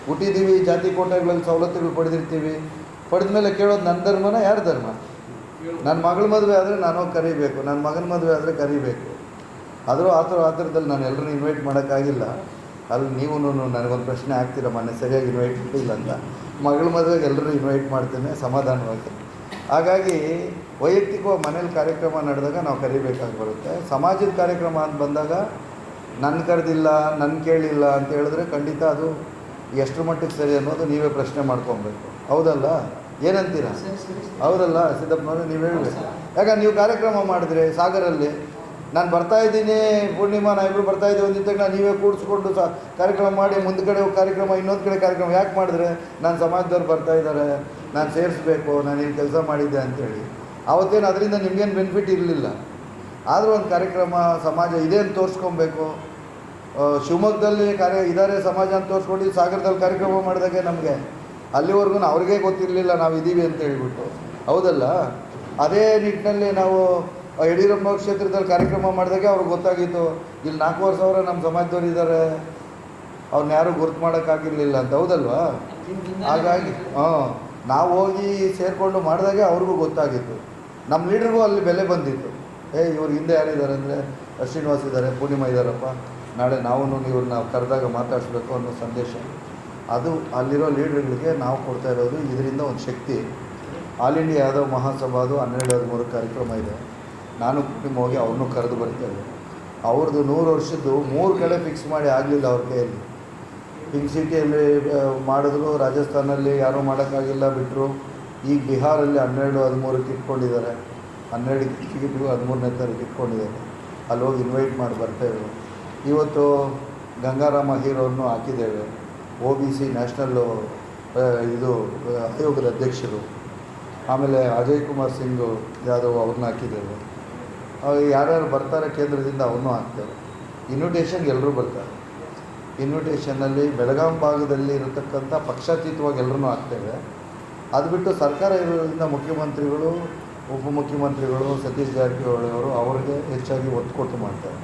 ಹುಟ್ಟಿದ್ದೀವಿ, ಜಾತಿ ಕೋಟೆಗಳಲ್ಲಿ ಸವಲತ್ತುಗಳು ಪಡೆದಿರ್ತೀವಿ. ಪಡೆದ ಮೇಲೆ ಕೇಳೋದು ನನ್ನ ಧರ್ಮನ, ಯಾರ ಧರ್ಮ? ನನ್ನ ಮಗಳ ಮದುವೆ ಆದರೆ ನಾನು ಕರಿಬೇಕು ನನ್ನ ಮಗನ ಮದುವೆ ಆದರೆ ಕರಿಬೇಕು. ಆದರೂ ಆ ಥರ, ಆ ಥರದಲ್ಲಿ ನಾನು ಎಲ್ಲರೂ ಇನ್ವೈಟ್ ಮಾಡೋಕ್ಕಾಗಿಲ್ಲ. ಅಲ್ಲಿ ನೀವು ನನಗೊಂದು ಪ್ರಶ್ನೆ ಆಗ್ತೀರ ಮೊನ್ನೆ, ಸರಿಯಾಗಿ ಇನ್ವೈಟ್ ಮಾಡಿಲ್ಲ ಅಂತ. ಮಗಳ ಮದುವೆಗೆ ಎಲ್ಲರೂ ಇನ್ವೈಟ್ ಮಾಡ್ತೇನೆ, ಸಮಾಧಾನವಾಗಿ. ಹಾಗಾಗಿ ವೈಯಕ್ತಿಕವಾಗಿ ಮನೇಲಿ ಕಾರ್ಯಕ್ರಮ ನಡೆದಾಗ ನಾವು ಕರಿಬೇಕಾಗಿ ಬರುತ್ತೆ ಸಮಾಜದ ಕಾರ್ಯಕ್ರಮ ಅಂತ ಬಂದಾಗ ನನ್ನ ಕರೆದಿಲ್ಲ ನನ್ನ ಕೇಳಿಲ್ಲ ಅಂತ ಹೇಳಿದ್ರೆ ಖಂಡಿತ ಅದು ಎಷ್ಟು ಮಟ್ಟಿಗೆ ಸರಿ ಅನ್ನೋದು ನೀವೇ ಪ್ರಶ್ನೆ ಮಾಡ್ಕೊಬೇಕು. ಹೌದಲ್ಲ? ಏನಂತೀರಾ? ಹೌದಲ್ಲ ಸಿದ್ದಪ್ಪನವ್ರೆ ನೀವು ಹೇಳಬೇಕು ಯಾಕಂದ್ರೆ ನೀವು ಕಾರ್ಯಕ್ರಮ ಮಾಡಿದ್ರೆ ಸಾಗರಲ್ಲಿ ನಾನು ಬರ್ತಾ ಇದ್ದೀನಿ ಪೂರ್ಣಿಮಾ ನಾ ಇಬ್ಬರು ಬರ್ತಾ ಇದ್ದೀವಿ ಒಂದಿದ್ದಾಗ ನಾನು ನೀವೇ ಕೂಡಿಸ್ಕೊಂಡು ಸಹ ಕಾರ್ಯಕ್ರಮ ಮಾಡಿ ಮುಂದೆ ಕಡೆ ಕಾರ್ಯಕ್ರಮ ಇನ್ನೊಂದು ಕಡೆ ಕಾರ್ಯಕ್ರಮ ಯಾಕೆ ಮಾಡಿದ್ರೆ ನಾನು ಸಮಾಜದವ್ರು ಬರ್ತಾ ಇದ್ದಾರೆ ನಾನು ಸೇರಿಸ್ಬೇಕು ನಾನು ಏನು ಕೆಲಸ ಮಾಡಿದ್ದೆ ಅಂತೇಳಿ. ಅವತ್ತೇನು ಅದರಿಂದ ನಿಮಗೇನು ಬೆನಿಫಿಟ್ ಇರಲಿಲ್ಲ. ಆದರೂ ಒಂದು ಕಾರ್ಯಕ್ರಮ ಸಮಾಜ ಇದೆ ಅಂತ ತೋರಿಸ್ಕೊಬೇಕು. ಶಿವಮೊಗ್ಗದಲ್ಲಿ ಕಾರ್ಯ ಇದ್ದಾರೆ ಸಮಾಜ ಅಂತ ತೋರಿಸ್ಕೊಂಡು ಸಾಗರದಲ್ಲಿ ಕಾರ್ಯಕ್ರಮ ಮಾಡಿದಾಗೆ ನಮಗೆ ಅಲ್ಲಿವರೆಗೂ ಅವ್ರಿಗೆ ಗೊತ್ತಿರಲಿಲ್ಲ ನಾವು ಇದ್ದೀವಿ ಅಂತ ಹೇಳ್ಬಿಟ್ಟು. ಹೌದಲ್ಲ? ಅದೇ ನಿಟ್ಟಿನಲ್ಲಿ ನಾವು ಯಡಿಯೂರಪ್ಪ ಕ್ಷೇತ್ರದಲ್ಲಿ ಕಾರ್ಯಕ್ರಮ ಮಾಡಿದಾಗೆ ಅವ್ರಿಗೆ ಗೊತ್ತಾಗಿತ್ತು. ಇಲ್ಲಿ ನಾಲ್ಕೂವರೆ ಸಾವಿರ ನಮ್ಮ ಸಮಾಜದವ್ರು ಇದ್ದಾರೆ ಅವ್ರನ್ನ ಯಾರೂ ಗುರುತು ಮಾಡೋಕ್ಕಾಗಿರಲಿಲ್ಲ ಅಂತ. ಹೌದಲ್ವಾ? ಹಾಗಾಗಿ ಹಾಂ. ನಾವು ಹೋಗಿ ಸೇರಿಕೊಂಡು ಮಾಡಿದಾಗೆ ಅವ್ರಿಗೂ ಗೊತ್ತಾಗಿತ್ತು. ನಮ್ಮ ಲೀಡ್ರಿಗೂ ಅಲ್ಲಿ ಬೆಲೆ ಬಂದಿತ್ತು. ಏ ಇವ್ರು ಹಿಂದೆ ಯಾರಿದ್ದಾರೆ ಅಂದರೆ, ಶ್ರೀನಿವಾಸ್ ಇದ್ದಾರೆ, ಪೂರ್ಣಿಮಾ ಇದ್ದಾರಪ್ಪ, ನಾಳೆ ನಾವು ಇವ್ರನ್ನ ಕರೆದಾಗ ಮಾತಾಡಿಸ್ಬೇಕು ಅನ್ನೋ ಸಂದೇಶ. ಅದು ಅಲ್ಲಿರೋ ಲೀಡ್ರ್ಗಳಿಗೆ ನಾವು ಕೊಡ್ತಾ ಇರೋದು ಇದರಿಂದ ಒಂದು ಶಕ್ತಿ. ಆಲ್ ಇಂಡಿಯಾ ಯಾದವ್ ಮಹಾಸಭಾದು ಹನ್ನೆರಡು ಹದಿಮೂರು ಕಾರ್ಯಕ್ರಮ ಇದೆ. ನಾನು ಕುಟುಂಬ ಹೋಗಿ ಅವ್ರನ್ನೂ ಕರೆದು ಬರ್ತೇವೆ ಅವ್ರದ್ದು ನೂರು ವರ್ಷದ್ದು ಮೂರು ಕಡೆ ಫಿಕ್ಸ್ ಮಾಡಿ ಆಗಲಿಲ್ಲ ಅವ್ರ ಕೈಯಲ್ಲಿ. ಪಿಂಕ್ ಸಿಟಿಯಲ್ಲಿ ಮಾಡಿದ್ರು, ರಾಜಸ್ಥಾನಲ್ಲಿ ಯಾರೂ ಮಾಡೋಕ್ಕಾಗಿಲ್ಲ ಬಿಟ್ಟರು ಈಗ ಬಿಹಾರಲ್ಲಿ ಹನ್ನೆರಡು ಹದಿಮೂರಕ್ಕೆ ಇಟ್ಕೊಂಡಿದ್ದಾರೆ ಹನ್ನೆರಡು ಟಿಕೆಟ್ಗೂ ಹದಿಮೂರನೇ ತಾರೀಕು ಇಟ್ಕೊಂಡಿದ್ದಾರೆ ಅಲ್ಲಿ ಹೋಗಿ ಇನ್ವೈಟ್ ಮಾಡಿ ಬರ್ತೇವೆ. ಇವತ್ತು ಗಂಗಾರಾಮ ಹೀರೋವನ್ನು ಹಾಕಿದ್ದೇವೆ. ಒ ಬಿ ಸಿ ನ್ಯಾಷನಲ್ಲು ಇದು ಆಯೋಗದ ಅಧ್ಯಕ್ಷರು. ಆಮೇಲೆ ಅಜಯ್ ಕುಮಾರ್ ಸಿಂಗ್ ಯಾದವ್ ಅವ್ರನ್ನ ಹಾಕಿದ್ದೇವೆ. ಯಾರ್ಯಾರು ಬರ್ತಾರೆ ಕೇಂದ್ರದಿಂದ ಅವ್ರನ್ನೂ ಹಾಕ್ತೇವೆ. ಇನ್ವಿಟೇಷನ್ಗೆ ಎಲ್ಲರೂ ಬರ್ತಾರೆ. ಇನ್ವಿಟೇಷನ್ನಲ್ಲಿ ಬೆಳಗಾಂ ಭಾಗದಲ್ಲಿ ಇರತಕ್ಕಂಥ ಪಕ್ಷಾತೀತವಾಗಿ ಎಲ್ಲರೂ ಆಗ್ತೇವೆ ಅದು ಬಿಟ್ಟು ಸರ್ಕಾರ ಇರೋದ್ರಿಂದ ಮುಖ್ಯಮಂತ್ರಿಗಳು, ಉಪಮುಖ್ಯಮಂತ್ರಿಗಳು, ಸತೀಶ್ ಜಾರಕಿಹೊಳಿ ಅವರು ಅವ್ರಿಗೆ ಹೆಚ್ಚಾಗಿ ಒತ್ತು ಕೊಟ್ಟು ಮಾಡ್ತಾರೆ.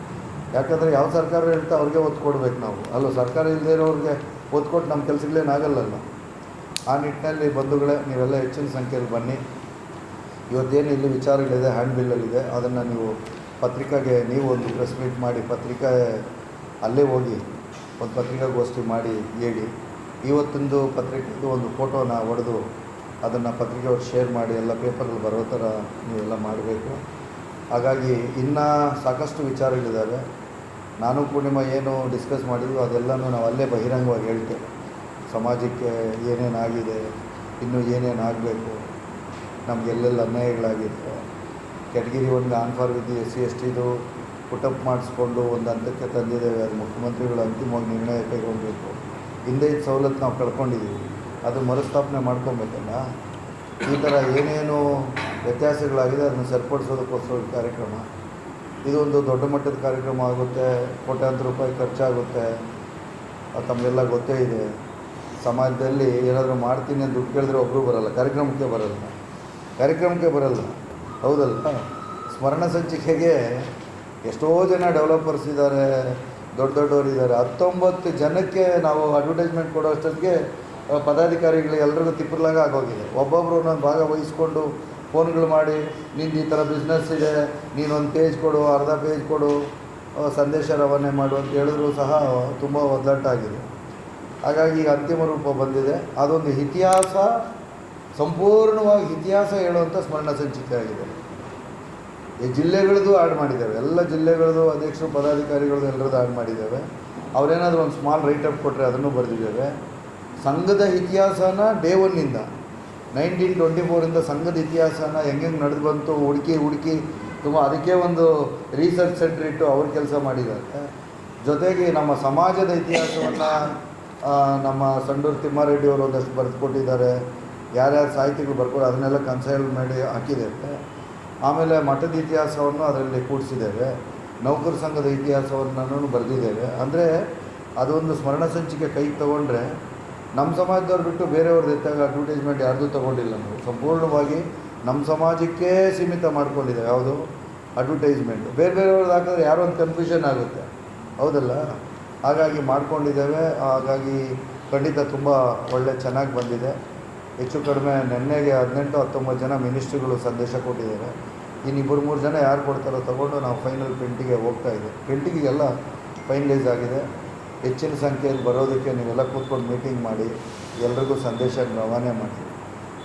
ಯಾಕಂದರೆ ಯಾವ ಸರ್ಕಾರ ಇರುತ್ತೆ ಅವ್ರಿಗೆ ಒತ್ತು ಕೊಡ್ಬೇಕು ನಾವು. ಅಲ್ಲ, ಸರ್ಕಾರ ಇಲ್ಲದೇ ಇರೋರಿಗೆ ಒತ್ತು ಕೊಟ್ಟು ನಮ್ಮ ಕೆಲಸಗಳೇನಾಗಲ್ಲಲ್ಲ ಆ ನಿಟ್ಟಿನಲ್ಲಿ ಬಂಧುಗಳೇ, ನೀವೆಲ್ಲ ಹೆಚ್ಚಿನ ಸಂಖ್ಯೆಯಲ್ಲಿ ಬನ್ನಿ. ಇವತ್ತೇನು ಇಲ್ಲಿ ವಿಚಾರಗಳಿದೆ ಹ್ಯಾಂಡ್ ಬಿಲ್ಲಲ್ಲಿದೆ ಅದನ್ನು ನೀವು ಪತ್ರಿಕಾಗೆ ನೀವು ಒಂದು ಪ್ರೆಸ್ ಮೀಟ್ ಮಾಡಿ ಪತ್ರಿಕೆ ಅಲ್ಲೇ ಹೋಗಿ ಒಂದು ಪತ್ರಿಕಾಗೋಷ್ಠಿ ಮಾಡಿ ಹೇಳಿ, ಇವತ್ತೊಂದು ಪತ್ರಿಕೆದು ಒಂದು ಫೋಟೋನ ಹೊಡೆದು ಅದನ್ನು ಪತ್ರಿಕೆಯವ್ರು ಶೇರ್ ಮಾಡಿ, ಎಲ್ಲ ಪೇಪರಲ್ಲಿ ಬರೋ ಥರ ನೀವೆಲ್ಲ ಮಾಡಬೇಕು. ಹಾಗಾಗಿ ಇನ್ನೂ ಸಾಕಷ್ಟು ವಿಚಾರಗಳಿದ್ದಾವೆ. ನಾನು ಪೂರ್ಣಿಮಾ ಏನು ಡಿಸ್ಕಸ್ ಮಾಡಿದ್ವಿ ಅದೆಲ್ಲನೂ ನಾವು ಅಲ್ಲೇ ಬಹಿರಂಗವಾಗಿ ಹೇಳ್ತೇವೆ. ಸಮಾಜಕ್ಕೆ ಏನೇನಾಗಿದೆ, ಇನ್ನೂ ಏನೇನು ಆಗಬೇಕು ನಮ್ಗೆ ಎಲ್ಲೆಲ್ಲ ಅನ್ಯಾಯಗಳಾಗಿದೆ ಕೆಟಗಿರಿ ಒಂದು ಆನ್ ಫಾರ್ ಎಸ್ ಸಿ, ಎಸ್ ಟಿದು ಪುಟಪ್ ಮಾಡಿಸ್ಕೊಂಡು ಒಂದು ಹಂತಕ್ಕೆ ತಂದಿದ್ದೇವೆ. ಅದು ಮುಖ್ಯಮಂತ್ರಿಗಳು ಅಂತಿಮವಾಗಿ ನಿರ್ಣಯ ಕೈಗೊಳ್ಳಬೇಕು ಹಿಂದೆ ಇದ್ದ ಸವಲತ್ತು ನಾವು ಕಳ್ಕೊಂಡಿದ್ದೀವಿ. ಅದು ಮರುಸ್ಥಾಪನೆ ಮಾಡ್ಕೊಬೇಕಲ್ಲ? ಈ ಥರ ಏನೇನು ವ್ಯತ್ಯಾಸಗಳಾಗಿದೆ, ಅದನ್ನು ಸರಿಪಡಿಸೋದಕ್ಕೋಸ್ಕರ ಕಾರ್ಯಕ್ರಮ. ಇದೊಂದು ದೊಡ್ಡ ಮಟ್ಟದ ಕಾರ್ಯಕ್ರಮ ಆಗುತ್ತೆ. ಕೋಟ್ಯಾಂತರ ರೂಪಾಯಿ ಖರ್ಚಾಗುತ್ತೆ. ಅದು ತಮಗೆಲ್ಲ ಗೊತ್ತೇ ಇದೆ. ಸಮಾಜದಲ್ಲಿ ಏನಾದರೂ ಮಾಡ್ತೀನಿ ಅಂತ ದುಡ್ಡು ಕೇಳಿದ್ರೆ ಒಬ್ಬರು ಬರಲ್ಲ. ಕಾರ್ಯಕ್ರಮಕ್ಕೆ ಬರಲ್ಲ. ಕಾರ್ಯಕ್ರಮಕ್ಕೆ ಬರಲ್ಲ. ಹೌದಲ್ಲ ಸ್ಮರಣ ಸಂಚಿಕೆಗೆ ಎಷ್ಟೋ ಜನ ಡೆವಲಪರ್ಸ್ ಇದ್ದಾರೆ, ದೊಡ್ಡ ದೊಡ್ಡವರು ಇದ್ದಾರೆ. ಹತ್ತೊಂಬತ್ತು ಜನಕ್ಕೆ ನಾವು ಅಡ್ವರ್ಟೈಸ್ಮೆಂಟ್ ಕೊಡೋ ಅಷ್ಟೊತ್ತಿಗೆ ಪದಾಧಿಕಾರಿಗಳು ಎಲ್ಲರಿಗೂ ತಿಪ್ಪರ್ಲಾಗ ಆಗೋಗಿದೆ. ಒಬ್ಬೊಬ್ಬರು ಒಂದೊಂದು ಭಾಗ ವಹಿಸ್ಕೊಂಡು ಫೋನ್ಗಳು ಮಾಡಿ ನಿಂದು ಈ ಥರ ಬಿಸ್ನೆಸ್ ಇದೆ ನೀನೊಂದು ಪೇಜ್ ಕೊಡು, ಅರ್ಧ ಪೇಜ್ ಕೊಡು ಸಂದೇಶ ರವಾನೆ ಮಾಡು ಅಂತ ಹೇಳಿದ್ರು ಸಹ ತುಂಬ ಒದ್ದಾಟಾಗಿದೆ. ಹಾಗಾಗಿ ಈಗ ಅಂತಿಮ ರೂಪ ಬಂದಿದೆ. ಅದೊಂದು ಇತಿಹಾಸ, ಸಂಪೂರ್ಣವಾಗಿ ಇತಿಹಾಸ ಹೇಳುವಂಥ ಸ್ಮರಣ ಸಂಚಿಕೆ ಆಗಿದೆ. ಈ ಜಿಲ್ಲೆಗಳದ್ದು ಆ್ಯಡ್ ಮಾಡಿದ್ದೇವೆ. ಎಲ್ಲ ಜಿಲ್ಲೆಗಳದ್ದು ಅಧ್ಯಕ್ಷರು, ಪದಾಧಿಕಾರಿಗಳದ್ದು ಎಲ್ಲರದ್ದು ಆ್ಯಡ್ ಮಾಡಿದ್ದೇವೆ. ಅವರೇನಾದರೂ ಒಂದು ಸ್ಮಾಲ್ ರೈಟಪ್ ಕೊಟ್ಟರೆ ಅದನ್ನು ಬರೆದಿದ್ದೇವೆ. ಸಂಘದ ಇತಿಹಾಸನ ಡೇ ಒನ್ನಿಂದ ನೈನ್ಟೀನ್ ಟ್ವೆಂಟಿ ಫೋರಿಂದ ಸಂಘದ ಇತಿಹಾಸನ ಹೆಂಗೆಂಗೆ ನಡೆದು ಬಂತು, ಹುಡುಕಿ ಹುಡುಕಿ ತುಂಬ ಅದಕ್ಕೆ ಒಂದು ರಿಸರ್ಚ್ ಸೆಂಟ್ರ್ ಇಟ್ಟು ಅವ್ರ ಕೆಲಸ ಮಾಡಿದ್ದಾರೆ. ಜೊತೆಗೆ ನಮ್ಮ ಸಮಾಜದ ಇತಿಹಾಸವನ್ನು ನಮ್ಮ ಸಂಡೂರು ತಿಮ್ಮಾರೆಡ್ಡಿ ಅವರು ಒಂದಷ್ಟು ಬರೆದುಕೊಟ್ಟಿದ್ದಾರೆ ಯಾರ್ಯಾರು ಸಾಹಿತಿಗಳು ಬರ್ಕೊಂಡು ಅದನ್ನೆಲ್ಲ ಕನ್ಸೈಲ್ ಮಾಡಿ ಹಾಕಿದ್ದೇವೆ ಆಮೇಲೆ ಮಠದ ಇತಿಹಾಸವನ್ನು ಅದರಲ್ಲಿ ಕೂಡಿಸಿದ್ದೇವೆ. ನೌಕರ ಸಂಘದ ಇತಿಹಾಸವನ್ನು ಬರೆದಿದ್ದೇವೆ. ಅಂದರೆ ಅದೊಂದು ಸ್ಮರಣ ಸಂಚಿಕೆ ಕೈಗೆ ತಗೊಂಡ್ರೆ ನಮ್ಮ ಸಮಾಜದವ್ರು ಬಿಟ್ಟು ಬೇರೆಯವ್ರದ್ದು ಎತ್ತಾಗ ಅಡ್ವರ್ಟೈಸ್ಮೆಂಟ್ ಯಾರ್ದು ತಗೊಂಡಿಲ್ಲ ನಾವು. ಸಂಪೂರ್ಣವಾಗಿ ನಮ್ಮ ಸಮಾಜಕ್ಕೆ ಸೀಮಿತ ಮಾಡ್ಕೊಂಡಿದ್ದೇವೆ ಯಾವುದು? ಅಡ್ವರ್ಟೈಸ್ಮೆಂಟ್ ಬೇರೆ ಬೇರೆಯವ್ರದ್ದು ಹಾಕಿದ್ರೆ ಯಾರೋ ಒಂದು ಕನ್ಫ್ಯೂಷನ್ ಆಗುತ್ತೆ. ಹೌದಲ್ಲ? ಹಾಗಾಗಿ ಮಾಡ್ಕೊಂಡಿದ್ದೇವೆ. ಹಾಗಾಗಿ ಖಂಡಿತ ತುಂಬ ಒಳ್ಳೆ ಚೆನ್ನಾಗಿ ಬಂದಿದೆ. ಹೆಚ್ಚು ಕಡಿಮೆ ನಿನ್ನೆಗೆ ಹದಿನೆಂಟು ಹತ್ತೊಂಬತ್ತು ಜನ ಮಿನಿಸ್ಟ್ರಿಗಳು ಸಂದೇಶ ಕೊಟ್ಟಿದ್ದಾರೆ. ಇನ್ನು ಇಬ್ಬರು ಮೂರು ಜನ ಯಾರು ಕೊಡ್ತಾರೋ ತೊಗೊಂಡು ನಾವು ಫೈನಲ್ ಪ್ರಿಂಟಿಗೆ ಹೋಗ್ತಾ ಇದೆ ಪ್ರಿಂಟಿಗೆಲ್ಲ ಫೈನಲೈಸ್ ಆಗಿದೆ. ಹೆಚ್ಚಿನ ಸಂಖ್ಯೆಯಲ್ಲಿ ಬರೋದಕ್ಕೆ ನೀವೆಲ್ಲ ಕೂತ್ಕೊಂಡು ಮೀಟಿಂಗ್ ಮಾಡಿ, ಎಲ್ರಿಗೂ ಸಂದೇಶ ರವಾನೆ ಮಾಡಿ.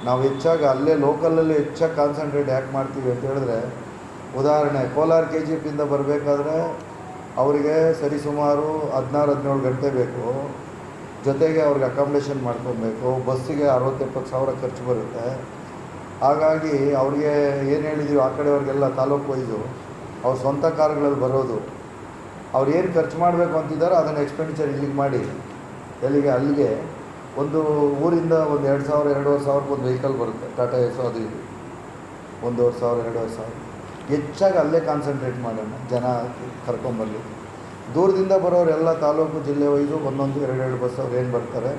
ನಾವು ಹೆಚ್ಚಾಗಿ ಅಲ್ಲೇ ಲೋಕಲಲ್ಲಿ ಹೆಚ್ಚಾಗಿ ಕಾನ್ಸಂಟ್ರೇಟ್ ಯಾಕೆ ಮಾಡ್ತೀವಿ ಅಂತ ಹೇಳಿದ್ರೆ, ಉದಾಹರಣೆ ಕೋಲಾರ ಕೆ ಜಿ ಪಿಯಿಂದ ಬರಬೇಕಾದ್ರೆ ಅವರಿಗೆ ಸರಿಸುಮಾರು ಹದಿನಾರು, ಹದಿನೇಳು ಗಂಟೆ ಬೇಕು. ಜೊತೆಗೆ ಅವ್ರಿಗೆ ಅಕಾಮಡೇಷನ್ ಮಾಡ್ಕೊಬೇಕು. ಬಸ್ಸಿಗೆ ಅರವತ್ತೆಪ್ಪತ್ತು ಸಾವಿರ ಖರ್ಚು ಬರುತ್ತೆ. ಹಾಗಾಗಿ ಅವ್ರಿಗೆ ಏನು ಹೇಳಿದ್ರು ಆ ಕಡೆಯವ್ರಿಗೆಲ್ಲ ತಾಲೂಕು ವೈಸು, ಅವ್ರ ಸ್ವಂತ ಕಾರ್ಗಳಲ್ಲಿ ಬರೋದು. ಅವ್ರು ಏನು ಖರ್ಚು ಮಾಡಬೇಕು ಅಂತಿದ್ದಾರೋ ಅದನ್ನು ಎಕ್ಸ್ಪೆಂಡಿಚರ್ ಇಲ್ಲಿಗೆ ಮಾಡಿ. ಎಲ್ಲಿಗೆ, ಅಲ್ಲಿಗೆ. ಒಂದು ಊರಿಂದ ಒಂದು ಎರಡು ಸಾವಿರ, ಎರಡೂವರೆ ಸಾವಿರಕ್ಕೆ ಒಂದು ವೆಹಿಕಲ್ ಬರುತ್ತೆ ಟಾಟಾ ಎಸ್ ಅದು ಇದು. ಒಂದೂವರೆ ಸಾವಿರ, ಎರಡೂವರೆ ಸಾವಿರ. ಹೆಚ್ಚಾಗಿ ಅಲ್ಲೇ ಕಾನ್ಸಂಟ್ರೇಟ್ ಮಾಡೋಣ, ಜನ ಕರ್ಕೊಂಬರಲಿ. ದೂರದಿಂದ ಬರೋರೆಲ್ಲ ತಾಲೂಕು, ಜಿಲ್ಲೆ ವೈಸು ಒಂದೊಂದು ಎರಡೆರಡು ಬಸ್ ಅವ್ರು ಏನು ಬರ್ತಾರೆ,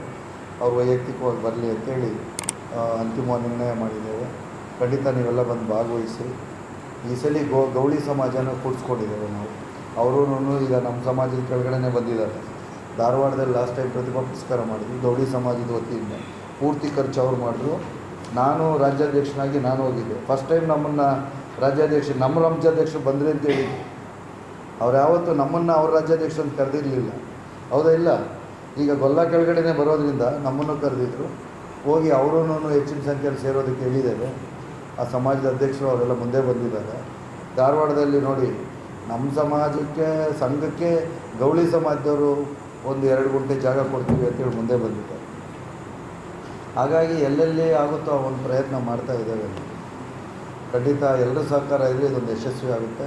ಅವ್ರು ವೈಯಕ್ತಿಕವಾಗಿ ಬರಲಿ ಅಂತೇಳಿ ಅಂತಿಮ ನಿರ್ಣಯ ಮಾಡಿದ್ದೇವೆ ಖಂಡಿತ ನೀವೆಲ್ಲ ಬಂದು ಭಾಗವಹಿಸಿ. ಈ ಸಲ ಗೋ, ಗೌಳಿ ಸಮಾಜನ ಕೂಡಿಸ್ಕೊಂಡಿದ್ದೇವೆ ನಾವು. ಅವರು ಈಗ ನಮ್ಮ ಸಮಾಜದ ಕೆಳಗಡೆನೇ ಬಂದಿದ್ದಾರೆ. ಧಾರವಾಡದಲ್ಲಿ ಲಾಸ್ಟ್ ಟೈಮ್ ಪ್ರತಿಭಾ ಪುರಸ್ಕಾರ ಮಾಡಿದ್ವಿ ಗೌಳಿ ಸಮಾಜದ ವತಿಯಿಂದ. ಪೂರ್ತಿ ಖರ್ಚು ಅವ್ರು ಮಾಡಿದ್ರು. ನಾನು ರಾಜ್ಯಾಧ್ಯಕ್ಷನಾಗಿ ನಾನು ಹೋಗಿದ್ದೆ. ಫಸ್ಟ್ ಟೈಮ್ ನಮ್ಮನ್ನು ರಾಜ್ಯಾಧ್ಯಕ್ಷ, ನಮ್ಮ ರಾಜ್ಯಾಧ್ಯಕ್ಷರು ಬಂದ್ರಿ ಅಂತ ಹೇಳಿದ್ರು. ಅವ್ರು ಯಾವತ್ತೂ ನಮ್ಮನ್ನು ಅವ್ರ ರಾಜ್ಯಾಧ್ಯಕ್ಷ ಅಂತ ಕರೆದಿರಲಿಲ್ಲ. ಹೌದಾ ಇಲ್ಲ? ಈಗ ಗೊಲ್ಲ ಕೆಳಗಡೆನೇ ಬರೋದ್ರಿಂದ ನಮ್ಮನ್ನು ಕರೆದಿದ್ರು. ಹೋಗಿ ಅವರೂ ಹೆಚ್ಚಿನ ಸಂಖ್ಯೆಯಲ್ಲಿ ಸೇರೋದಕ್ಕೆ ಹೇಳಿದ್ದೇವೆ. ಆ ಸಮಾಜದ ಅಧ್ಯಕ್ಷರು ಅವರೆಲ್ಲ ಮುಂದೆ ಬಂದಿದ್ದಾರೆ. ಧಾರವಾಡದಲ್ಲಿ ನೋಡಿ, ನಮ್ಮ ಸಮಾಜಕ್ಕೆ, ಸಂಘಕ್ಕೆ ಗೌಳಿ ಸಮಾಜದವರು ಒಂದು ಎರಡು ಗುಂಟೆ ಜಾಗ ಕೊಡ್ತೀವಿ ಅಂತೇಳಿ ಮುಂದೆ ಬಂದಿದ್ದಾರೆ. ಹಾಗಾಗಿ ಎಲ್ಲೆಲ್ಲಿ ಆಗುತ್ತೋ ಒಂದು ಪ್ರಯತ್ನ ಮಾಡ್ತಾ ಇದ್ದೇವೆ ಖಂಡಿತ ಎಲ್ಲರೂ ಸಹಕಾರ ಇದ್ದರೆ ಇದೊಂದು ಯಶಸ್ವಿ ಆಗುತ್ತೆ.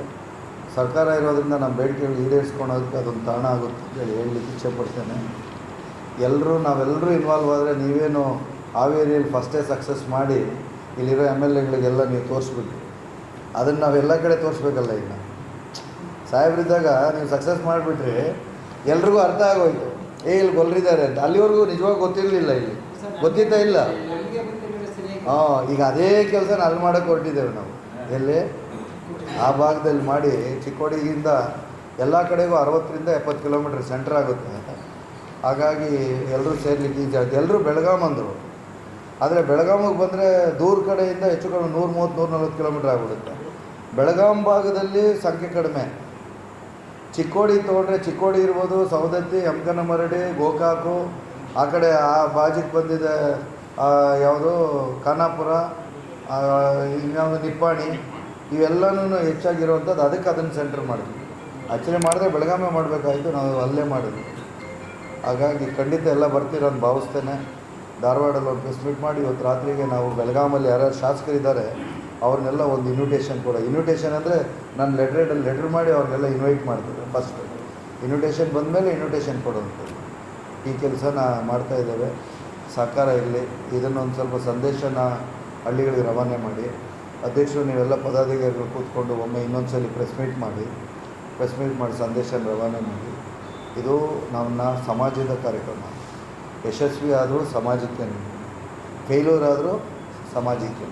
ಸರ್ಕಾರ ಇರೋದರಿಂದ ನಮ್ಮ ಬೇಡಿಕೆಗಳು ಈಡೇರಿಸ್ಕೊಳೋದಕ್ಕೆ ಅದೊಂದು ತಾಣ ಆಗುತ್ತೆ ಅಂತೇಳಿ ಹೇಳಲಿಕ್ಕೆ ಇಚ್ಛೆಪಡ್ತೇನೆ. ಎಲ್ಲರೂ, ನಾವೆಲ್ಲರೂ ಇನ್ವಾಲ್ವ್ ಆದರೆ ನೀವೇನು ಹಾವೇರಿಯಲ್ಲಿ ಫಸ್ಟೇ ಸಕ್ಸಸ್ ಮಾಡಿ ಇಲ್ಲಿರೋ ಎಂ ಎಲ್ ಎಗಳಿಗೆಲ್ಲ ನೀವು ತೋರಿಸ್ಬೇಕು ಅದನ್ನು ಎಲ್ಲ ಕಡೆ ತೋರಿಸ್ಬೇಕಲ್ಲ ಈಗ. ಸಾಹೇಬ್ರಿದ್ದಾಗ ನೀವು ಸಕ್ಸಸ್ ಮಾಡಿಬಿಟ್ರಿ ಎಲ್ರಿಗೂ ಅರ್ಥ ಆಗೋಯ್ತು. ಏ, ಇಲ್ಲಿ ಗೊಲ್ರಿದ್ದಾರೆ ಅಂತ. ಅಲ್ಲಿವರೆಗೂ ನಿಜವಾಗಿ ಗೊತ್ತಿರಲಿಲ್ಲ ಇಲ್ಲಿ. ಗೊತ್ತಿತ್ತಾ ಇಲ್ಲ. ಹಾಂ, ಈಗ ಅದೇ ಕೆಲಸ ಅಲ್ಲಿ ಮಾಡೋಕ್ಕೆ ಹೊರಟಿದ್ದೇವೆ ನಾವು. ಎಲ್ಲಿ? ಆ ಭಾಗದಲ್ಲಿ ಮಾಡಿ ಚಿಕ್ಕೋಡಿಗಿಂದ ಎಲ್ಲ ಕಡೆಗೂ ಅರವತ್ತರಿಂದ ಎಪ್ಪತ್ತು ಕಿಲೋಮೀಟ್ರ್ ಸೆಂಟ್ರ್ ಆಗುತ್ತೆ. ಹಾಗಾಗಿ ಎಲ್ಲರೂ ಸೇರ್ಲಿಕ್ಕೆ ಈಜಿ ಎಲ್ಲರೂ ಬೆಳಗಾಂ ಅಂದರು. ಆದರೆ ಬೆಳಗಾವಿಗೆ ಬಂದರೆ ದೂರ ಕಡೆಯಿಂದ ಹೆಚ್ಚು ಕಡಿಮೆ ನೂರು ಮೂವತ್ತು, ನೂರ ನಲ್ವತ್ತು ಕಿಲೋಮೀಟ್ರ್ ಆಗಿಬಿಡುತ್ತೆ. ಬೆಳಗಾಂ ಭಾಗದಲ್ಲಿ ಸಂಖ್ಯೆ ಕಡಿಮೆ. ಚಿಕ್ಕೋಡಿ ತೊಗೊಂಡ್ರೆ ಚಿಕ್ಕೋಡಿ ಇರ್ಬೋದು, ಸವದತ್ತಿ ಯಮಕನಮರಡಿ ಗೋಕಾಕು, ಆ ಕಡೆ ಆ ಬಾಜಿಗೆ ಬಂದಿದೆ ಯಾವುದು, ಖಾನಾಪುರ ಇನ್ಯಾವುದು ನಿಪ್ಪಾಣಿ, ಇವೆಲ್ಲನೂ ಹೆಚ್ಚಾಗಿರುವಂಥದ್ದು, ಅದಕ್ಕೆ ಅದನ್ನು ಸೆಂಟ್ರ್ ಮಾಡಿದ್ವಿ. ಆ್ಯಕ್ಚುಲಿ ಮಾಡಿದ್ರೆ ಬೆಳಗಾಮೇ ಮಾಡಬೇಕಾಯಿತು, ನಾವು ಅಲ್ಲೇ ಮಾಡಿದ್ವಿ. ಹಾಗಾಗಿ ಖಂಡಿತ ಎಲ್ಲ ಬರ್ತೀರ ಅಂತ ಭಾವಿಸ್ತೇನೆ. ಧಾರವಾಡಲ್ಲಿ ಒಂದು ಪ್ರೆಸ್ ಮೀಟ್ ಮಾಡಿ ಇವತ್ತು ರಾತ್ರಿಗೆ ನಾವು ಬೆಳಗಾಮಲ್ಲಿ ಯಾರ್ಯಾರು ಶಾಸಕರಿದ್ದಾರೆ, ಅವ್ರನ್ನೆಲ್ಲ ಒಂದು ಇನ್ವಿಟೇಷನ್ ಕೊಡ. ಇನ್ವಿಟೇಷನ್ ಅಂದರೆ ನಾನು ಲೆಟ್ರೇಡಲ್ಲಿ ಲೆಟ್ರ್ ಮಾಡಿ ಅವ್ರನ್ನೆಲ್ಲ ಇನ್ವೈಟ್ ಮಾಡ್ತಾರೆ ಫಸ್ಟ್ ಇನ್ವಿಟೇಷನ್ ಬಂದಮೇಲೆ ಇನ್ವಿಟೇಷನ್ ಕೊಡುವಂಥದ್ದು. ಈ ಕೆಲಸನ ಮಾಡ್ತಾ ಇದ್ದೇವೆ. ಸಹಕಾರ ಇರಲಿ. ಇದನ್ನೊಂದು ಸ್ವಲ್ಪ ಸಂದೇಶನ ಹಳ್ಳಿಗಳಿಗೆ ರವಾನೆ ಮಾಡಿ. ಅಧ್ಯಕ್ಷರು ನೀವೆಲ್ಲ ಪದಾಧಿಕಾರಿಗಳು ಕೂತ್ಕೊಂಡು ಒಮ್ಮೆ ಇನ್ನೊಂದು ಸಲ ಪ್ರೆಸ್ ಮೀಟ್ ಮಾಡಿ. ಪ್ರೆಸ್ ಮೀಟ್ ಮಾಡಿ ಸಂದೇಶನ ರವಾನೆ ಮಾಡಿ. ಇದು ನಮ್ಮ ಸಮಾಜದ ಕಾರ್ಯಕ್ರಮ. ಯಶಸ್ವಿ ಆದರೂ ಸಮಾಜಕ್ಕೆ ಫೇಲ್ಯೂರ್ ಆದರೂ ಸಮಾಜಕ್ಕೆ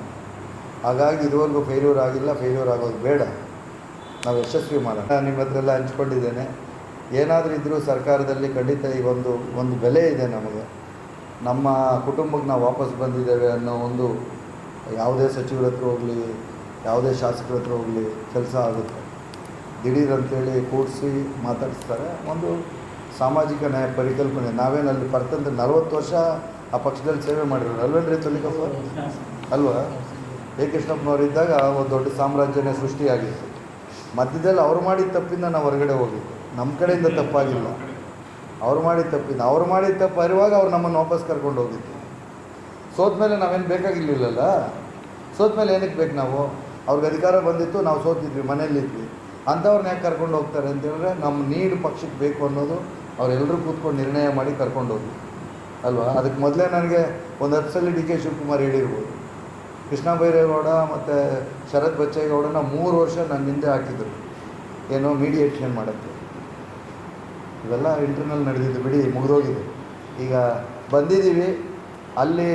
ಹಾಗಾಗಿ ಇದುವರೆಗೂ ಫೇಲ್ಯೂರ್ ಆಗಿಲ್ಲ, ಫೇಲ್ಯೂರ್ ಆಗೋದು ಬೇಡ. ನಾವು ಯಶಸ್ವಿ ಮಾಡೋಣ. ನಿಮ್ಮ ಹತ್ರ ಎಲ್ಲ ಹಂಚ್ಕೊಂಡಿದ್ದೇನೆ. ಏನಾದರೂ ಇದ್ದರೂ ಸರ್ಕಾರದಲ್ಲಿ ಖಂಡಿತ ಈಗ ಒಂದು ಒಂದು ಬೆಲೆ ಇದೆ ನಮಗೆ. ನಮ್ಮ ಕುಟುಂಬಕ್ಕೆ ನಾವು ವಾಪಸ್ ಬಂದಿದ್ದೇವೆ ಅನ್ನೋ ಒಂದು ಯಾವುದೇ ಸಚಿವರ ಹತ್ರ ಹೋಗಲಿ, ಯಾವುದೇ ಶಾಸಕರ ಹತ್ರ ಹೋಗಲಿ, ಕೆಲಸ ಆಗುತ್ತೆ. ದಿಢೀರ್ ಅಂತೇಳಿ ಕೂಡಿಸಿ ಮಾತಾಡಿಸ್ತಾರೆ. ಒಂದು ಸಾಮಾಜಿಕ ನ್ಯಾಯ ಪರಿಕಲ್ಪನೆ. ನಾವೇನಲ್ಲಿ ಪರ್ತಂದ್ರೆ ನಲವತ್ತು ವರ್ಷ ಆ ಪಕ್ಷದಲ್ಲಿ ಸೇವೆ ಮಾಡಿರೋರು. ಅಲ್ವೇನ್ರಿ ತೊಲಿಕಪ್ಪ? ಅಲ್ವಾ? ಎ ಕೃಷ್ಣಪ್ಪನವರಿದ್ದಾಗ ಒಂದು ದೊಡ್ಡ ಸಾಮ್ರಾಜ್ಯನೇ ಸೃಷ್ಟಿಯಾಗಿತ್ತು. ಮಧ್ಯದಲ್ಲಿ ಅವ್ರು ಮಾಡಿದ ತಪ್ಪಿಂದ ನಾವು ಹೊರಗಡೆ ಹೋಗಿದ್ದು. ನಮ್ಮ ಕಡೆಯಿಂದ ತಪ್ಪಾಗಿಲ್ಲ. ಅವ್ರು ಮಾಡಿದ ತಪ್ಪಿಂದ. ಅವ್ರು ಮಾಡಿದ ತಪ್ಪು ಅರಿವಾಗ ಅವ್ರು ನಮ್ಮನ್ನು ವಾಪಸ್ ಕರ್ಕೊಂಡು ಹೋಗಿದ್ದು. ಸೋತ್ಮೇಲೆ ನಾವೇನು ಬೇಕಾಗಿರ್ಲಿಲ್ಲಲ್ಲ? ಸೋತ್ಮೇಲೆ ಏನಕ್ಕೆ ಬೇಕು ನಾವು? ಅವ್ರಿಗೆ ಅಧಿಕಾರ ಬಂದಿತ್ತು, ನಾವು ಸೋತಿದ್ವಿ ಮನೇಲಿದ್ವಿ ಅಂಥವ್ರನ್ನ ಯಾಕೆ ಕರ್ಕೊಂಡು ಹೋಗ್ತಾರೆ ಅಂತ ಹೇಳಿದ್ರೆ ನಮ್ಮ ನೀಡು ಪಕ್ಷಕ್ಕೆ ಬೇಕು ಅನ್ನೋದು ಅವರೆಲ್ಲರೂ ಕೂತ್ಕೊಂಡು ನಿರ್ಣಯ ಮಾಡಿ ಕರ್ಕೊಂಡು ಹೋಗಿ ಅಲ್ವಾ? ಅದಕ್ಕೆ ಮೊದಲೇ ನನಗೆ ಒಂದು ಹತ್ತು ಸಲ ಡಿ ಕೆ ಶಿವಕುಮಾರ್ ಹೇಳಿರ್ಬೋದು. ಕೃಷ್ಣ ಬೈರೇಗೌಡ ಮತ್ತು ಶರತ್ ಬಚ್ಚೇಗೌಡನ ಮೂರು ವರ್ಷ ನನ್ನ ಹಿಂದೆ ಹಾಕಿದ್ರು. ಏನೋ ಮೀಡಿಯೇಷನ್ ಮಾಡೋಕ್ಕೆ. ಇವೆಲ್ಲ ಇಂಟರ್ನಲ್ ನಡೆದಿದ್ದು ಬಿಡಿ, ಮುಗಿದೋಗಿದೆ. ಈಗ ಬಂದಿದ್ದೀವಿ, ಅಲ್ಲಿ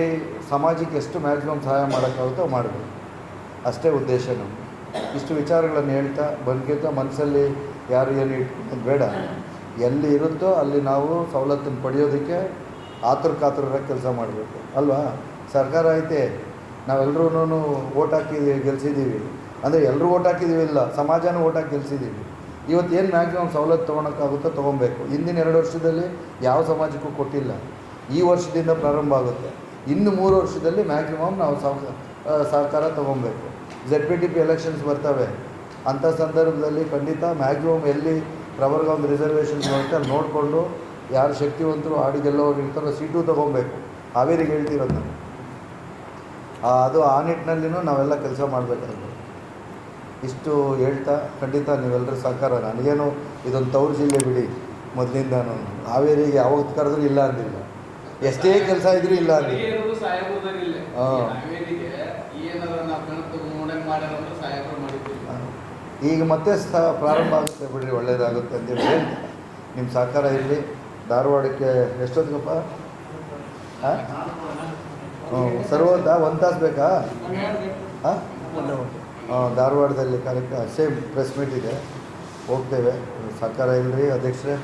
ಸಮಾಜಕ್ಕೆ ಎಷ್ಟು ಮ್ಯಾಕ್ಸಿಮಮ್ ಸಹಾಯ ಮಾಡೋಕ್ಕಾಗುತ್ತೋ ಮಾಡಬೇಕು. ಅಷ್ಟೇ ಉದ್ದೇಶ ನಮ್ಮ ಇಷ್ಟು ವಿಚಾರಗಳನ್ನು ಹೇಳ್ತಾ ಬಂದ್ಕಿಂತ ಮನಸ್ಸಲ್ಲಿ ಯಾರು ಏನು ಇಟ್ಕೊಂಡು ಬೇಡ. ಎಲ್ಲಿ ಇರುತ್ತೋ ಅಲ್ಲಿ ನಾವು ಸವಲತ್ತನ್ನು ಪಡೆಯೋದಕ್ಕೆ ಆತುರ ಕಾತುರ ಕೆಲಸ ಮಾಡಬೇಕು. ಅಲ್ವಾ? ಸರ್ಕಾರ ಐತೆ ನಾವೆಲ್ಲರೂ ಓಟ್ ಹಾಕಿ ಗೆಲ್ಸಿದ್ದೀವಿ. ಅಂದರೆ ಎಲ್ಲರೂ ಓಟ್ ಹಾಕಿದ್ದೀವಿ ಇಲ್ಲ ಸಮಾಜನೂ ಓಟ್ ಹಾಕಿ ಗೆಲ್ಸಿದ್ದೀವಿ. ಇವತ್ತು ಏನು ಮ್ಯಾಕ್ಸಿಮಮ್ ಸವಲತ್ತು ತೊಗೊಳಕ್ಕಾಗುತ್ತೋ ತೊಗೊಬೇಕು ಹಿಂದಿನ ಎರಡು ವರ್ಷದಲ್ಲಿ ಯಾವ ಸಮಾಜಕ್ಕೂ ಕೊಟ್ಟಿಲ್ಲ. ಈ ವರ್ಷದಿಂದ ಪ್ರಾರಂಭ ಆಗುತ್ತೆ. ಇನ್ನು ಮೂರು ವರ್ಷದಲ್ಲಿ ಮ್ಯಾಕ್ಸಿಮಮ್ ನಾವು ಸಹಕಾರ ತೊಗೊಬೇಕು Z P T P elections ಬರ್ತವೆ. ಅಂಥ ಸಂದರ್ಭದಲ್ಲಿ ಖಂಡಿತ ಮ್ಯಾಕ್ಸಿಮಮ್ ಎಲ್ಲಿ ಪ್ರವರ್ಗ ಒಂದು ರಿಸರ್ವೇಷನ್ ಬರುತ್ತೆ ಅಲ್ಲಿ ನೋಡಿಕೊಂಡು ಯಾರು ಶಕ್ತಿವಂತರು ಆಡಿ ಹೋಗಿ ಇರ್ತಾರೋ ಸೀಟು ತೊಗೊಬೇಕು ಹಾವೇರಿಗೆ ಹೇಳ್ತಿರೋದು ನಾನು ಅದು ಆ ನಿಟ್ಟಿನಲ್ಲಿನೂ ನಾವೆಲ್ಲ ಕೆಲಸ ಮಾಡಬೇಕಾಗುತ್ತೆ ಇಷ್ಟು ಹೇಳ್ತಾ ಖಂಡಿತ ನೀವೆಲ್ಲರೂ ಸಹಕಾರ. ನನಗೇನು ಇದೊಂದು ತವರು ಜಿಲ್ಲೆ ಬಿಡಿ ಮೊದಲಿಂದ ಹಾವೇರಿಗೆ ಯಾವಾಗ ಕರೆದ್ರೂ ಇಲ್ಲ ಅಂದಿಲ್ಲ. ಎಷ್ಟೇ ಕೆಲಸ ಇದ್ರೂ ಇಲ್ಲ ಅಂದಿಲ್ಲ. ಹಾ. ಹಾವೇರಿಗೆ ಏನಾರ ನಾವು ಕಣಕ್ ತಗೊಂಡಂಗೆ ಮಾಡ್ಯಾರ ಅಂದ್ರೆ ಸಾಹೇಬ್ರು ಮಾಡಿದ್ದಿಲ್ಲ ಈಗ ಮತ್ತೆ ಸಹ ಪ್ರಾರಂಭ ಆಗುತ್ತೆ ಬಿಡ್ರಿ, ಒಳ್ಳೇದಾಗುತ್ತೆ ಅಂತ ಹೇಳಿ ನಿಮ್ಮ ಸಹಕಾರ ಇರಲಿ. ಧಾರವಾಡಕ್ಕೆ ಎಷ್ಟೊತ್ತಿಗಪ್ಪ? ಹಾಂ? ಹ್ಞೂ ಸರ್ವೋದ ಒಂದು ತಾಸು ಬೇಕಾ? ಹಾಂ? ಧಾರವಾಡದಲ್ಲಿ ಕಾರ್ಯಕ್ರಮ ಸೇಮ್ ಪ್ರೆಸ್ ಮೀಟ್ ಇದೆ. ಹೋಗ್ತೇವೆ. ಸಹಕಾರ ಇಲ್ಲರಿ ಅಧ್ಯಕ್ಷರೇ.